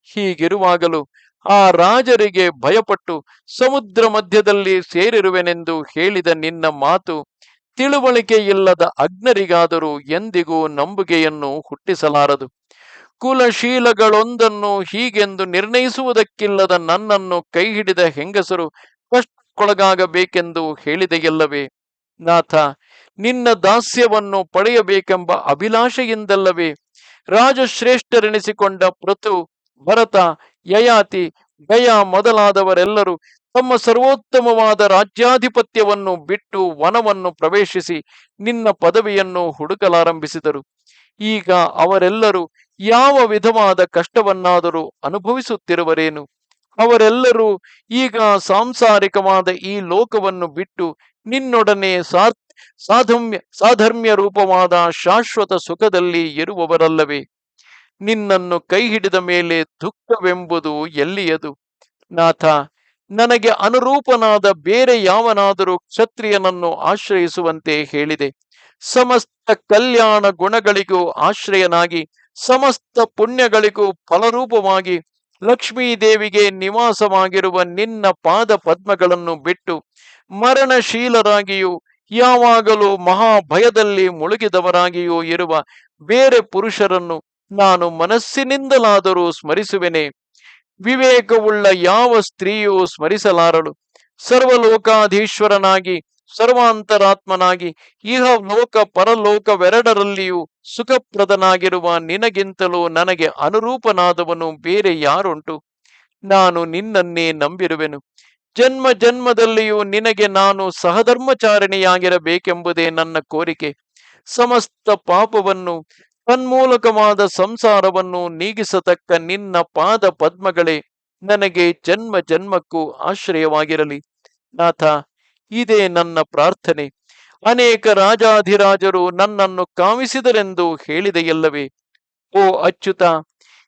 ಹೀಗಿರುವಾಗಲೂ ಆ ರಾಜರಿಗೆ ಭಯಪಟ್ಟು ಸಮುದ್ರ ಮಧ್ಯದಲ್ಲಿ ಸೇರಿರುವೆನೆಂದು ಹೇಳಿದ ನಿನ್ನ ಮಾತು ತಿಳುವಳಿಕೆ ಇಲ್ಲದ ಅಗ್ನರಿಗಾದರೂ ಎಂದಿಗೂ ನಂಬುಗೆಯನ್ನು ಹುಟ್ಟಿಸಲಾರದು. ಕುಲಶೀಲಗಳೊಂದನ್ನು ಹೀಗೆಂದು ನಿರ್ಣಯಿಸುವುದಕ್ಕಿಲ್ಲದ ನನ್ನನ್ನು ಕೈ ಹಿಡಿದ ಹೆಂಗಸರು ಕಷ್ಟಕ್ಕೊಳಗಾಗಬೇಕೆಂದು ಹೇಳಿದೆಯಲ್ಲವೇ? ನಾಥ, ನಿನ್ನ ದಾಸ್ಯವನ್ನು ಪಡೆಯಬೇಕೆಂಬ ಅಭಿಲಾಷೆಯಿಂದಲ್ಲವೇ? ರಾಜಶ್ರೇಷ್ಠರೆನಿಸಿಕೊಂಡ ಪೃಥು, ಭರತ, ಯಯಾತಿ, ಗಯಾ ಮೊದಲಾದವರೆಲ್ಲರೂ ತಮ್ಮ ಸರ್ವೋತ್ತಮವಾದ ರಾಜ್ಯಾಧಿಪತ್ಯವನ್ನು ಬಿಟ್ಟು ವನವನ್ನು ಪ್ರವೇಶಿಸಿ ನಿನ್ನ ಪದವಿಯನ್ನು ಹುಡುಕಲಾರಂಭಿಸಿದರು. ಈಗ ಅವರೆಲ್ಲರೂ ಯಾವ ವಿಧವಾದ ಕಷ್ಟವನ್ನಾದರೂ ಅನುಭವಿಸುತ್ತಿರುವರೇನು? ಅವರೆಲ್ಲರೂ ಈಗ ಸಾಂಸಾರಿಕವಾದ ಈ ಲೋಕವನ್ನು ಬಿಟ್ಟು ನಿನ್ನೊಡನೆ ಸಾಧಮ್ಯ, ಸಾಧರ್ಮ್ಯ ರೂಪವಾದ ಶಾಶ್ವತ ಸುಖದಲ್ಲಿ ಇರುವವರಲ್ಲವೇ? ನಿನ್ನನ್ನು ಕೈ ಹಿಡಿದ ಮೇಲೆ ದುಃಖವೆಂಬುದು ಎಲ್ಲಿಯದು? ನಾಥ ನನಗೆ ಅನುರೂಪನಾದ ಬೇರೆ ಯಾವನಾದರೂ ಕ್ಷತ್ರಿಯನನ್ನು ಆಶ್ರಯಿಸುವಂತೆ ಹೇಳಿದೆ. ಸಮಸ್ತ ಕಲ್ಯಾಣ ಗುಣಗಳಿಗೂ ಆಶ್ರಯನಾಗಿ, ಸಮಸ್ತ ಪುಣ್ಯಗಳಿಗೂ ಫಲರೂಪವಾಗಿ ಲಕ್ಷ್ಮೀದೇವಿಗೆ ನಿವಾಸವಾಗಿರುವ ನಿನ್ನ ಪಾದ ಪದ್ಮಗಳನ್ನು ಬಿಟ್ಟು ಮರಣಶೀಲರಾಗಿಯೂ, ಯಾವಾಗಲೂ ಮಹಾಭಯದಲ್ಲಿ ಮುಳುಗಿದವರಾಗಿಯೂ ಇರುವ ಬೇರೆ ಪುರುಷರನ್ನು ನಾನು ಮನಸ್ಸಿನಿಂದಲಾದರೂ ಸ್ಮರಿಸುವೆನೆ. ವಿವೇಕವುಳ್ಳ ಯಾವ ಸ್ತ್ರೀಯು ಸ್ಮರಿಸಲಾರಳು? ಸರ್ವಲೋಕಾಧೀಶ್ವರನಾಗಿ, ಸರ್ವಾಂತರಾತ್ಮನಾಗಿ, ಇಹ ಲೋಕ ಪರಲೋಕವೆರಡರಲ್ಲಿಯೂ ಸುಖಪ್ರದನಾಗಿರುವ ನಿನಗಿಂತಲೂ ನನಗೆ ಅನುರೂಪನಾದವನು ಬೇರೆ ಯಾರುಂಟು? ನಾನು ನಿನ್ನನ್ನೇ ನಂಬಿರುವೆನು. ಜನ್ಮ ಜನ್ಮದಲ್ಲಿಯೂ ನಿನಗೆ ನಾನು ಸಹಧರ್ಮಚಾರಣೆಯಾಗಿರಬೇಕೆಂಬುದೇ ನನ್ನ ಕೋರಿಕೆ. ಸಮಸ್ತ ಪಾಪವನ್ನು ತನ್ಮೂಲಕವಾದ ಸಂಸಾರವನ್ನು ನೀಗಿಸತಕ್ಕ ನಿನ್ನ ಪಾದ ಪದ್ಮಗಳೇ ನನಗೆ ಜನ್ಮ ಜನ್ಮಕ್ಕೂ ಆಶ್ರಯವಾಗಿರಲಿ. ನಾಥ, ಇದೇ ನನ್ನ ಪ್ರಾರ್ಥನೆ. ಅನೇಕ ರಾಜಾಧಿರಾಜರು ನನ್ನನ್ನು ಕಾವಿಸಿದರೆಂದು ಹೇಳಿದೆಯಲ್ಲವೇ? ಓ ಅಚ್ಯುತ,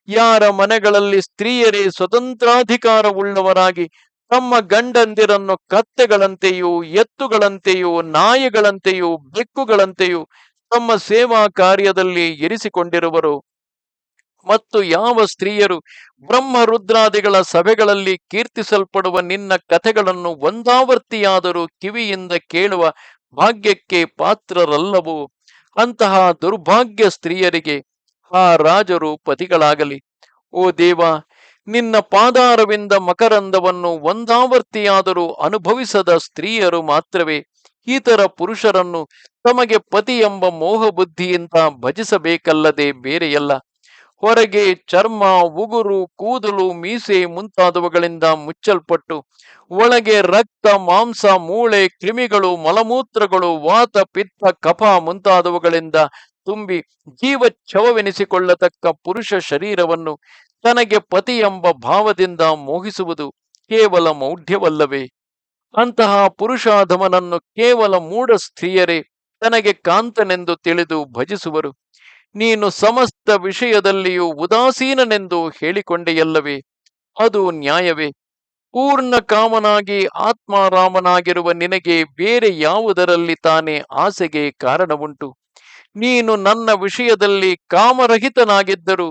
ಯಾರ ಮನೆಗಳಲ್ಲಿ ಸ್ತ್ರೀಯರೇ ಸ್ವತಂತ್ರಾಧಿಕಾರವುಳ್ಳವರಾಗಿ ತಮ್ಮ ಗಂಡಂದಿರನ್ನು ಕತ್ತೆಗಳಂತೆಯೂ ಎತ್ತುಗಳಂತೆಯೂ ನಾಯಿಗಳಂತೆಯೂ ಬೆಕ್ಕುಗಳಂತೆಯೂ ತಮ್ಮ ಸೇವಾ ಕಾರ್ಯದಲ್ಲಿ ಇರಿಸಿಕೊಂಡಿರುವರು. ಮತ್ತು ಯಾವ ಸ್ತ್ರೀಯರು ಬ್ರಹ್ಮ ರುದ್ರಾದಿಗಳ ಸಭೆಗಳಲ್ಲಿ ಕೀರ್ತಿಸಲ್ಪಡುವ ನಿನ್ನ ಕಥೆಗಳನ್ನು ಒಂದಾವರ್ತಿಯಾದರೂ ಕಿವಿಯಿಂದ ಕೇಳುವ ಭಾಗ್ಯಕ್ಕೆ ಪಾತ್ರರಲ್ಲವೋ. ಅಂತಹ ದುರ್ಭಾಗ್ಯ ಸ್ತ್ರೀಯರಿಗೆ ಆ ರಾಜರು ಪತಿಗಳಾಗಲಿ ಓ ದೇವ, ನಿನ್ನ ಪಾದಾರವಿಂದ ಮಕರಂದವನ್ನು ಒಂದಾವರ್ತಿಯಾದರೂ ಅನುಭವಿಸದ ಸ್ತ್ರೀಯರು ಮಾತ್ರವೇ. ಇತರ ಪುರುಷರನ್ನು ತಮಗೆ ಪತಿ ಎಂಬ ಮೋಹ ಬುದ್ಧಿಯಿಂದ ಭಜಿಸಬೇಕಲ್ಲದೆ ಬೇರೆಯಲ್ಲ. ಹೊರಗೆ ಚರ್ಮ, ಉಗುರು, ಕೂದಲು, ಮೀಸೆ ಮುಂತಾದವುಗಳಿಂದ ಮುಚ್ಚಲ್ಪಟ್ಟು, ಒಳಗೆ ರಕ್ತ, ಮಾಂಸ, ಮೂಳೆ, ಕ್ರಿಮಿಗಳು, ಮಲಮೂತ್ರಗಳು, ವಾತ, ಪಿತ್ತ, ಕಫ ಮುಂತಾದವುಗಳಿಂದ ತುಂಬಿ ಜೀವಚ್ಛವವೆನಿಸಿಕೊಳ್ಳತಕ್ಕ ಪುರುಷ ಶರೀರವನ್ನು ತನಗೆ ಪತಿ ಎಂಬ ಭಾವದಿಂದ ಮೋಹಿಸುವುದು ಕೇವಲ ಮೌಢ್ಯವಲ್ಲವೇ? ಅಂತಹ ಪುರುಷಾಧಮನನ್ನು ಕೇವಲ ಮೂಢ ಸ್ತ್ರೀಯರೇ ತನಗೆ ಕಾಂತನೆಂದು ತಿಳಿದು ಭಜಿಸುವರು. ನೀನು ಸಮಸ್ತ ವಿಷಯದಲ್ಲಿಯೂ ಉದಾಸೀನನೆಂದು ಹೇಳಿಕೊಂಡೆಯಲ್ಲವೇ, ಅದು ನ್ಯಾಯವೇ? ಪೂರ್ಣ ಕಾಮನಾಗಿ ಆತ್ಮಾರಾಮನಾಗಿರುವ ನಿನಗೆ ಬೇರೆ ಯಾವುದರಲ್ಲಿ ತಾನೇ ಆಸೆಗೆ ಕಾರಣವುಂಟು? ನೀನು ನನ್ನ ವಿಷಯದಲ್ಲಿ ಕಾಮರಹಿತನಾಗಿದ್ದರೂ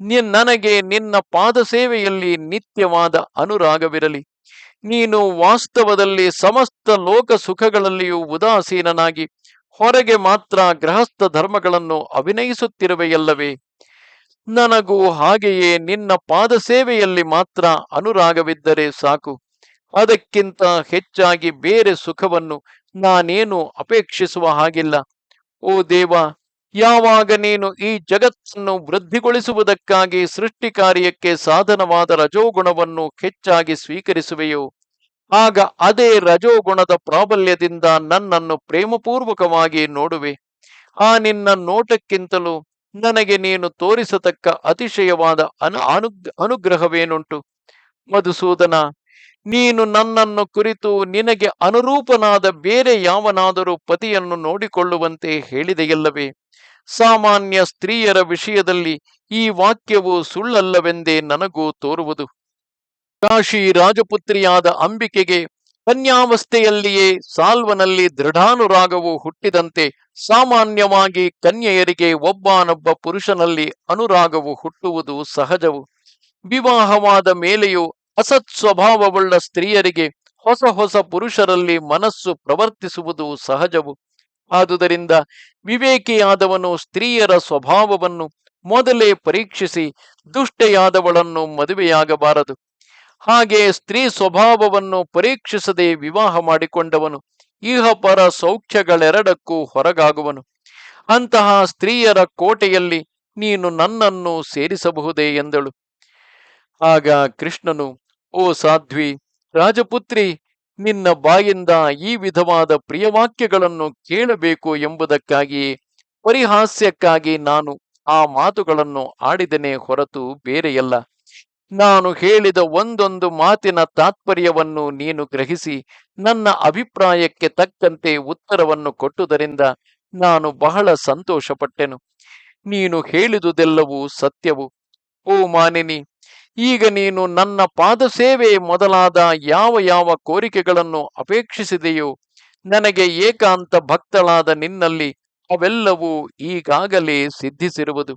ನನಗೆ ನಿನ್ನ ಪಾದ ಸೇವೆಯಲ್ಲಿ ನಿತ್ಯವಾದ ಅನುರಾಗವಿರಲಿ. ನೀನು ವಾಸ್ತವದಲ್ಲಿ ಸಮಸ್ತ ಲೋಕ ಸುಖಗಳಲ್ಲಿಯೂ ಉದಾಸೀನನಾಗಿ ಹೊರಗೆ ಮಾತ್ರ ಗೃಹಸ್ಥ ಧರ್ಮಗಳನ್ನು ಅಭಿನಯಿಸುತ್ತಿರುವೆಯಲ್ಲವೇ? ನನಗೂ ಹಾಗೆಯೇ ನಿನ್ನ ಪಾದ ಸೇವೆಯಲ್ಲಿ ಮಾತ್ರ ಅನುರಾಗವಿದ್ದರೆ ಸಾಕು. ಅದಕ್ಕಿಂತ ಹೆಚ್ಚಾಗಿ ಬೇರೆ ಸುಖವನ್ನು ನಾನೇನು ಅಪೇಕ್ಷಿಸುವ ಹಾಗಿಲ್ಲ. ಓ ದೇವ ಯಾವಾಗ ನೀನು ಈ ಜಗತ್ತನ್ನು ವೃದ್ಧಿಗೊಳಿಸುವುದಕ್ಕಾಗಿ ಸೃಷ್ಟಿ ಕಾರ್ಯಕ್ಕೆ ಸಾಧನವಾದ ರಜೋಗುಣವನ್ನು ಹೆಚ್ಚಾಗಿ ಸ್ವೀಕರಿಸುವೆಯೋ, ಆಗ ಅದೇ ರಜೋಗುಣದ ಪ್ರಾಬಲ್ಯದಿಂದ ನನ್ನನ್ನು ಪ್ರೇಮಪೂರ್ವಕವಾಗಿ ನೋಡುವೆ. ಆ ನಿನ್ನ ನೋಟಕ್ಕಿಂತಲೂ ನನಗೆ ನೀನು ತೋರಿಸತಕ್ಕ ಅತಿಶಯವಾದ ಅನು ಅನು ಅನುಗ್ರಹವೇನುಂಟು? ಮಧುಸೂದನ ನೀನು ನನ್ನನ್ನು ಕುರಿತು ನಿನಗೆ ಅನುರೂಪನಾದ ಬೇರೆ ಯಾವನಾದರೂ ಪತಿಯನ್ನು ನೋಡಿಕೊಳ್ಳುವಂತೆ ಹೇಳಿದೆಯಲ್ಲವೇ? ಸಾಮಾನ್ಯ ಸ್ತ್ರೀಯರ ವಿಷಯದಲ್ಲಿ ಈ ವಾಕ್ಯವು ಸುಳ್ಳಲ್ಲವೆಂದೇ ನನಗೂ ತೋರುವುದು. ಕಾಶಿ ರಾಜಪುತ್ರಿಯಾದ ಅಂಬಿಕೆಗೆ ಕನ್ಯಾವಸ್ಥೆಯಲ್ಲಿಯೇ ಸಾಲ್ವನಲ್ಲಿ ದೃಢಾನುರಾಗವು ಹುಟ್ಟಿದಂತೆ ಸಾಮಾನ್ಯವಾಗಿ ಕನ್ಯೆಯರಿಗೆ ಒಬ್ಬನೊಬ್ಬ ಪುರುಷನಲ್ಲಿ ಅನುರಾಗವು ಹುಟ್ಟುವುದು ಸಹಜವು. ವಿವಾಹವಾದ ಮೇಲೆಯೂ ಅಸತ್ ಸ್ವಭಾವವುಳ್ಳ ಸ್ತ್ರೀಯರಿಗೆ ಹೊಸ ಹೊಸ ಪುರುಷರಲ್ಲಿ ಮನಸ್ಸು ಪ್ರವರ್ತಿಸುವುದು ಸಹಜವು. ಆದುದರಿಂದ ವಿವೇಕಿಯಾದವನು ಸ್ತ್ರೀಯರ ಸ್ವಭಾವವನ್ನು ಮೊದಲೇ ಪರೀಕ್ಷಿಸಿ ದುಷ್ಟೆಯಾದವಳನ್ನು ಮದುವೆಯಾಗಬಾರದು. ಹಾಗೆ ಸ್ತ್ರೀ ಸ್ವಭಾವವನ್ನು ಪರೀಕ್ಷಿಸದೆ ವಿವಾಹ ಮಾಡಿಕೊಂಡವನು ಇಹಪರ ಸೌಖ್ಯಗಳೆರಡಕ್ಕೂ ಹೊರಗಾಗುವನು. ಅಂತಹ ಸ್ತ್ರೀಯರ ಕೋಟೆಯಲ್ಲಿ ನೀನು ನನ್ನನ್ನು ಸೇರಿಸಬಹುದೇ ಎಂದಳು. ಆಗ ಕೃಷ್ಣನು ಓ ಸಾಧ್ವಿ, ರಾಜಪುತ್ರಿ, ನಿನ್ನ ಬಾಯಿಂದ ಈ ವಿಧವಾದ ಪ್ರಿಯವಾಕ್ಯಗಳನ್ನು ಕೇಳಬೇಕು ಎಂಬುದಕ್ಕಾಗಿ, ಪರಿಹಾಸ್ಯಕ್ಕಾಗಿ ನಾನು ಆ ಮಾತುಗಳನ್ನು ಆಡಿದನೇ ಹೊರತು ಬೇರೆಯಲ್ಲ. ನಾನು ಹೇಳಿದ ಒಂದೊಂದು ಮಾತಿನ ತಾತ್ಪರ್ಯವನ್ನು ನೀನು ಗ್ರಹಿಸಿ, ನನ್ನ ಅಭಿಪ್ರಾಯಕ್ಕೆ ತಕ್ಕಂತೆ ಉತ್ತರವನ್ನು ಕೊಟ್ಟುದರಿಂದ ನಾನು ಬಹಳ ಸಂತೋಷಪಟ್ಟೆನು. ನೀನು ಹೇಳಿದುದೆಲ್ಲವೂ ಸತ್ಯವು. ಓ ಮಾನಿನಿ ಈಗ ನೀನು ನನ್ನ ಪಾದ ಸೇವೆ ಮೊದಲಾದ ಯಾವ ಯಾವ ಕೋರಿಕೆಗಳನ್ನು ಅಪೇಕ್ಷಿಸಿದೆಯೋ ನನಗೆ ಏಕಾಂತ ಭಕ್ತಳಾದ ನಿನ್ನಲ್ಲಿ ಅವೆಲ್ಲವೂ ಈಗಾಗಲೇ ಸಿದ್ಧಿಸಿರುವುದು.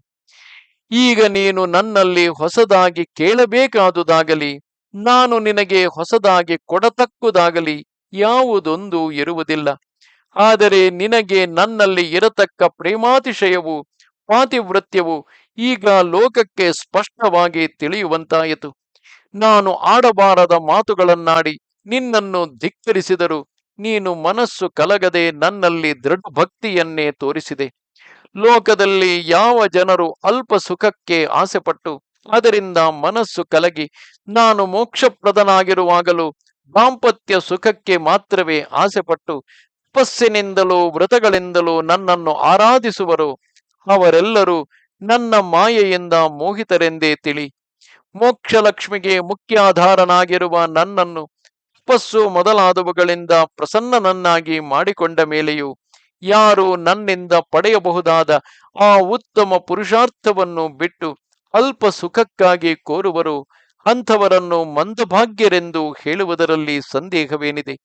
ಈಗ ನೀನು ನನ್ನಲ್ಲಿ ಹೊಸದಾಗಿ ಕೇಳಬೇಕಾದುದಾಗಲಿ, ನಾನು ನಿನಗೆ ಹೊಸದಾಗಿ ಕೊಡತಕ್ಕುದಾಗಲಿ ಯಾವುದೊಂದು ಇರುವುದಿಲ್ಲ. ಆದರೆ ನಿನಗೆ ನನ್ನಲ್ಲಿ ಇರತಕ್ಕ ಪ್ರೇಮಾತಿಶಯವು ಪಾತಿವೃತ್ಯವು ಈಗ ಲೋಕಕ್ಕೆ ಸ್ಪಷ್ಟವಾಗಿ ತಿಳಿಯುವಂತಾಯಿತು. ನಾನು ಆಡಬಾರದ ಮಾತುಗಳನ್ನಾಡಿ ನಿನ್ನನ್ನು ಧಿಕ್ಕರಿಸಿದರು. ನೀನು ಮನಸ್ಸು ಕಲಗದೆ ನನ್ನಲ್ಲಿ ದೃಢ ಭಕ್ತಿಯನ್ನೇ ತೋರಿಸಿದೆ. ಲೋಕದಲ್ಲಿ ಯಾವ ಜನರು ಅಲ್ಪ ಸುಖಕ್ಕೆ ಆಸೆಪಟ್ಟು ಅದರಿಂದ ಮನಸ್ಸು ಕಲಗಿ ನಾನು ಮೋಕ್ಷಪ್ರದನಾಗಿರುವಾಗಲೂ ದಾಂಪತ್ಯ ಸುಖಕ್ಕೆ ಮಾತ್ರವೇ ಆಸೆಪಟ್ಟು ತಪಸ್ಸಿನಿಂದಲೂ ವ್ರತಗಳಿಂದಲೂ ನನ್ನನ್ನು ಆರಾಧಿಸುವರು. ಅವರೆಲ್ಲರೂ ನನ್ನ ಮಾಯೆಯಿಂದ ಮೋಹಿತರೆಂದೇ ತಿಳಿ. ಮೋಕ್ಷಲಕ್ಷ್ಮಿಗೆ ಮುಖ್ಯಾಧಾರನಾಗಿರುವ ನನ್ನನ್ನು ತಪಸ್ಸು ಮೊದಲಾದವುಗಳಿಂದ ಪ್ರಸನ್ನನನ್ನಾಗಿ ಮಾಡಿಕೊಂಡ ಮೇಲೆಯೂ ಯಾರು ನನ್ನಿಂದ ಪಡೆಯಬಹುದಾದ ಆ ಉತ್ತಮ ಪುರುಷಾರ್ಥವನ್ನು ಬಿಟ್ಟು ಅಲ್ಪ ಸುಖಕ್ಕಾಗಿ ಕೋರುವರು ಅಂಥವರನ್ನು ಮಂದಭಾಗ್ಯರೆಂದು ಹೇಳುವುದರಲ್ಲಿ ಸಂದೇಹವೇನಿದೆ?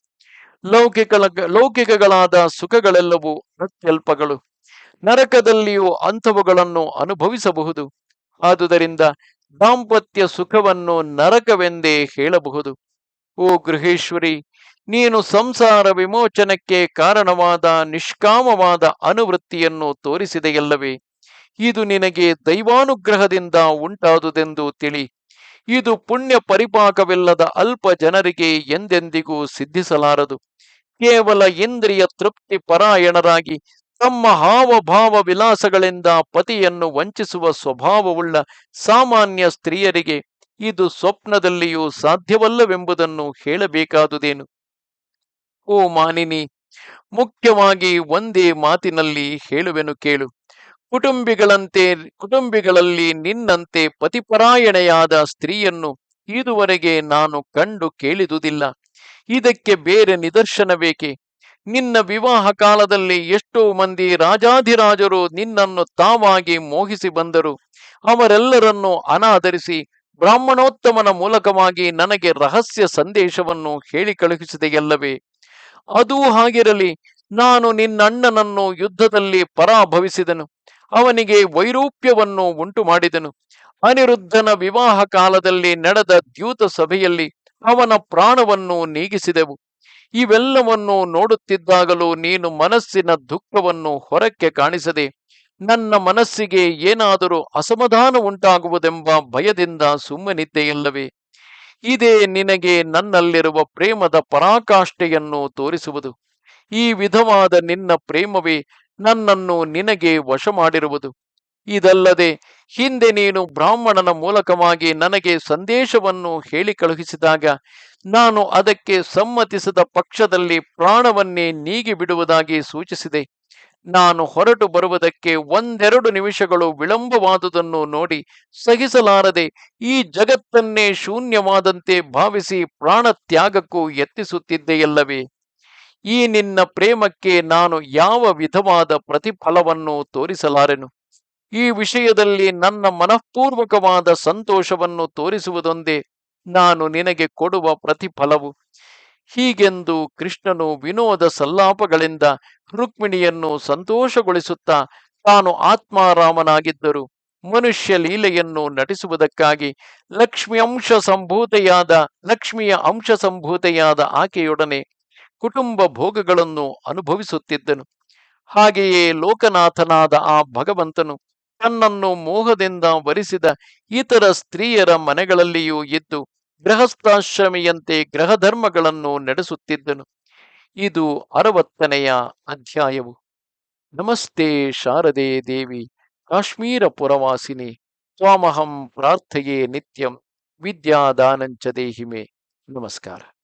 ಲೌಕಿಕ ಲೌಕಿಕಗಳಾದ ಸುಖಗಳೆಲ್ಲವೂ ಅತ್ಯಲ್ಪಗಳು. ನರಕದಲ್ಲಿಯೂ ಅಂಥವುಗಳನ್ನು ಅನುಭವಿಸಬಹುದು. ಆದುದರಿಂದ ದಾಂಪತ್ಯ ಸುಖವನ್ನು ನರಕವೆಂದೇ ಹೇಳಬಹುದು. ಓ ಗೃಹೇಶ್ವರಿ, ನೀನು ಸಂಸಾರ ವಿಮೋಚನಕ್ಕೆ ಕಾರಣವಾದ ನಿಷ್ಕಾಮವಾದ ಅನುವೃತ್ತಿಯನ್ನು ತೋರಿಸಿದೆಯಲ್ಲವೇ? ಇದು ನಿನಗೆ ದೈವಾನುಗ್ರಹದಿಂದ ಉಂಟಾದುದೆಂದು ತಿಳಿ. ಇದು ಪುಣ್ಯ ಪರಿಪಾಕವಿಲ್ಲದ ಅಲ್ಪ ಜನರಿಗೆ ಎಂದೆಂದಿಗೂ ಸಿದ್ಧಿಸಲಾರದು. ಕೇವಲ ಇಂದ್ರಿಯ ತೃಪ್ತಿ ಪರಾಯಣರಾಗಿ ತಮ್ಮ ಹಾವಭಾವ ವಿಲಾಸಗಳಿಂದ ಪತಿಯನ್ನು ವಂಚಿಸುವ ಸ್ವಭಾವವುಳ್ಳ ಸಾಮಾನ್ಯ ಸ್ತ್ರೀಯರಿಗೆ ಇದು ಸ್ವಪ್ನದಲ್ಲಿಯೂ ಸಾಧ್ಯವಲ್ಲವೆಂಬುದನ್ನು ಹೇಳಬೇಕಾದುದೇನು? ಓ ಮಾನಿನಿ, ಮುಖ್ಯವಾಗಿ ಒಂದೇ ಮಾತಿನಲ್ಲಿ ಹೇಳುವೆನು ಕೇಳು. ಕುಟುಂಬಿಗಳಂತೆ, ಕುಟುಂಬಿಗಳಲ್ಲಿ ನಿನ್ನಂತೆ ಪತಿಪರಾಯಣೆಯಾದ ಸ್ತ್ರೀಯನ್ನು ಇದುವರೆಗೆ ನಾನು ಕಂಡು ಕೇಳಿದುದಿಲ್ಲ. ಇದಕ್ಕೆ ಬೇರೆ ನಿದರ್ಶನ ಬೇಕೆ ನಿನ್ನ ವಿವಾಹ ಕಾಲದಲ್ಲಿ ಎಷ್ಟೋ ಮಂದಿ ರಾಜಾಧಿರಾಜರು ನಿನ್ನನ್ನು ತಾವಾಗಿ ಮೋಹಿಸಿ ಬಂದರು. ಅವರೆಲ್ಲರನ್ನು ಅನಾದರಿಸಿ ಬ್ರಾಹ್ಮಣೋತ್ತಮನ ಮೂಲಕವಾಗಿ ನನಗೆ ರಹಸ್ಯ ಸಂದೇಶವನ್ನು ಹೇಳಿ ಕಳುಹಿಸಿದೆಯಲ್ಲವೇ? ಅದೂ ಹಾಗಿರಲಿ, ನಾನು ನಿನ್ನಣ್ಣನನ್ನು ಯುದ್ಧದಲ್ಲಿ ಪರಾಭವಿಸಿದನು. ಅವನಿಗೆ ವೈರೂಪ್ಯವನ್ನು ಉಂಟು ಮಾಡಿದನು ಅನಿರುದ್ಧನ ವಿವಾಹ ಕಾಲದಲ್ಲಿ ನಡೆದ ದ್ಯೂತ ಸಭೆಯಲ್ಲಿ ಅವನ ಪ್ರಾಣವನ್ನು ನೀಗಿಸಿದೆವು. ಇವೆಲ್ಲವನ್ನು ನೋಡುತ್ತಿದ್ದಾಗಲೂ ನೀನು ಮನಸ್ಸಿನ ದುಃಖವನ್ನು ಹೊರಕ್ಕೆ ಕಾಣಿಸದೆ, ನನ್ನ ಮನಸ್ಸಿಗೆ ಏನಾದರೂ ಅಸಮಾಧಾನ ಉಂಟಾಗುವುದೆಂಬ ಭಯದಿಂದ ಸುಮ್ಮನಿದ್ದೆಯಲ್ಲವೇ? ಇದೇ ನಿನಗೆ ನನ್ನಲ್ಲಿರುವ ಪ್ರೇಮದ ಪರಾಕಾಷ್ಠೆಯನ್ನು ತೋರಿಸುವುದು. ಈ ವಿಧವಾದ ನಿನ್ನ ಪ್ರೇಮವೇ ನನ್ನನ್ನು ನಿನಗೆ ವಶ ಮಾಡಿರುವುದು. ಇದಲ್ಲದೆ ಹಿಂದೆ ನೀನು ಬ್ರಾಹ್ಮಣನ ಮೂಲಕವಾಗಿ ನನಗೆ ಸಂದೇಶವನ್ನು ಹೇಳಿ ಕಳುಹಿಸಿದಾಗ ನಾನು ಅದಕ್ಕೆ ಸಮ್ಮತಿಸದ ಪಕ್ಷದಲ್ಲಿ ಪ್ರಾಣವನ್ನೇ ನೀಗಿ ಬಿಡುವುದಾಗಿ ಸೂಚಿಸಿದೆ. ನಾನು ಹೊರಟು ಬರುವುದಕ್ಕೆ ಒಂದೆರಡು ನಿಮಿಷಗಳು ವಿಳಂಬವಾದುದನ್ನು ನೋಡಿ ಸಹಿಸಲಾರದೆ ಈ ಜಗತ್ತನ್ನೇ ಶೂನ್ಯವಾದಂತೆ ಭಾವಿಸಿ ಪ್ರಾಣ ತ್ಯಾಗಕ್ಕೂ ಯತ್ನಿಸುತ್ತಿದ್ದೆಯಲ್ಲವೇ? ಈ ನಿನ್ನ ಪ್ರೇಮಕ್ಕೆ ನಾನು ಯಾವ ವಿಧವಾದ ಪ್ರತಿಫಲವನ್ನು ತೋರಿಸಲಾರೆನು? ಈ ವಿಷಯದಲ್ಲಿ ನನ್ನ ಮನಃಪೂರ್ವಕವಾದ ಸಂತೋಷವನ್ನು ತೋರಿಸುವುದೊಂದೇ ನಾನು ನಿನಗೆ ಕೊಡುವ ಪ್ರತಿಫಲವು. ಹೀಗೆಂದು ಕೃಷ್ಣನು ವಿನೋದ ಸಲ್ಲಾಪಗಳಿಂದ ರುಕ್ಮಿಣಿಯನ್ನು ಸಂತೋಷಗೊಳಿಸುತ್ತಾ ತಾನು ಆತ್ಮಾರಾಮನಾಗಿದ್ದರು. ಮನುಷ್ಯ ಲೀಲೆಯನ್ನು ನಟಿಸುವುದಕ್ಕಾಗಿ ಲಕ್ಷ್ಮಿ ಅಂಶ ಸಂಭೂತೆಯಾದ, ಲಕ್ಷ್ಮಿಯ ಅಂಶ ಸಂಭೂತೆಯಾದ ಆಕೆಯೊಡನೆ ಕುಟುಂಬ ಭೋಗಗಳನ್ನು ಅನುಭವಿಸುತ್ತಿದ್ದನು. ಹಾಗೆಯೇ ಲೋಕನಾಥನಾದ ಆ ಭಗವಂತನು ತನ್ನನ್ನು ಮೋಹದಿಂದ ವರಿಸಿದ ಇತರ ಸ್ತ್ರೀಯರ ಮನೆಗಳಲ್ಲಿಯೂ ಇದ್ದು ಗೃಹಸ್ಥಾಶ್ರಮಿಯಂತೆ ಗೃಹಧರ್ಮಗಳನ್ನು ನಡೆಸುತ್ತಿದ್ದನು. ಇದು ಅರವತ್ತನೆಯ ಅಧ್ಯಾಯವು. ನಮಸ್ತೆ ಶಾರದೆ ದೇವಿ, ಕಾಶ್ಮೀರ ಪುರವಾಸಿನಿ ಸ್ವಾಮಹಂ ಪ್ರಾರ್ಥೆಯೇ ನಿತ್ಯಂ, ವಿದ್ಯಾದಾನಂಚ ದೇಹಿಮೆ. ನಮಸ್ಕಾರ.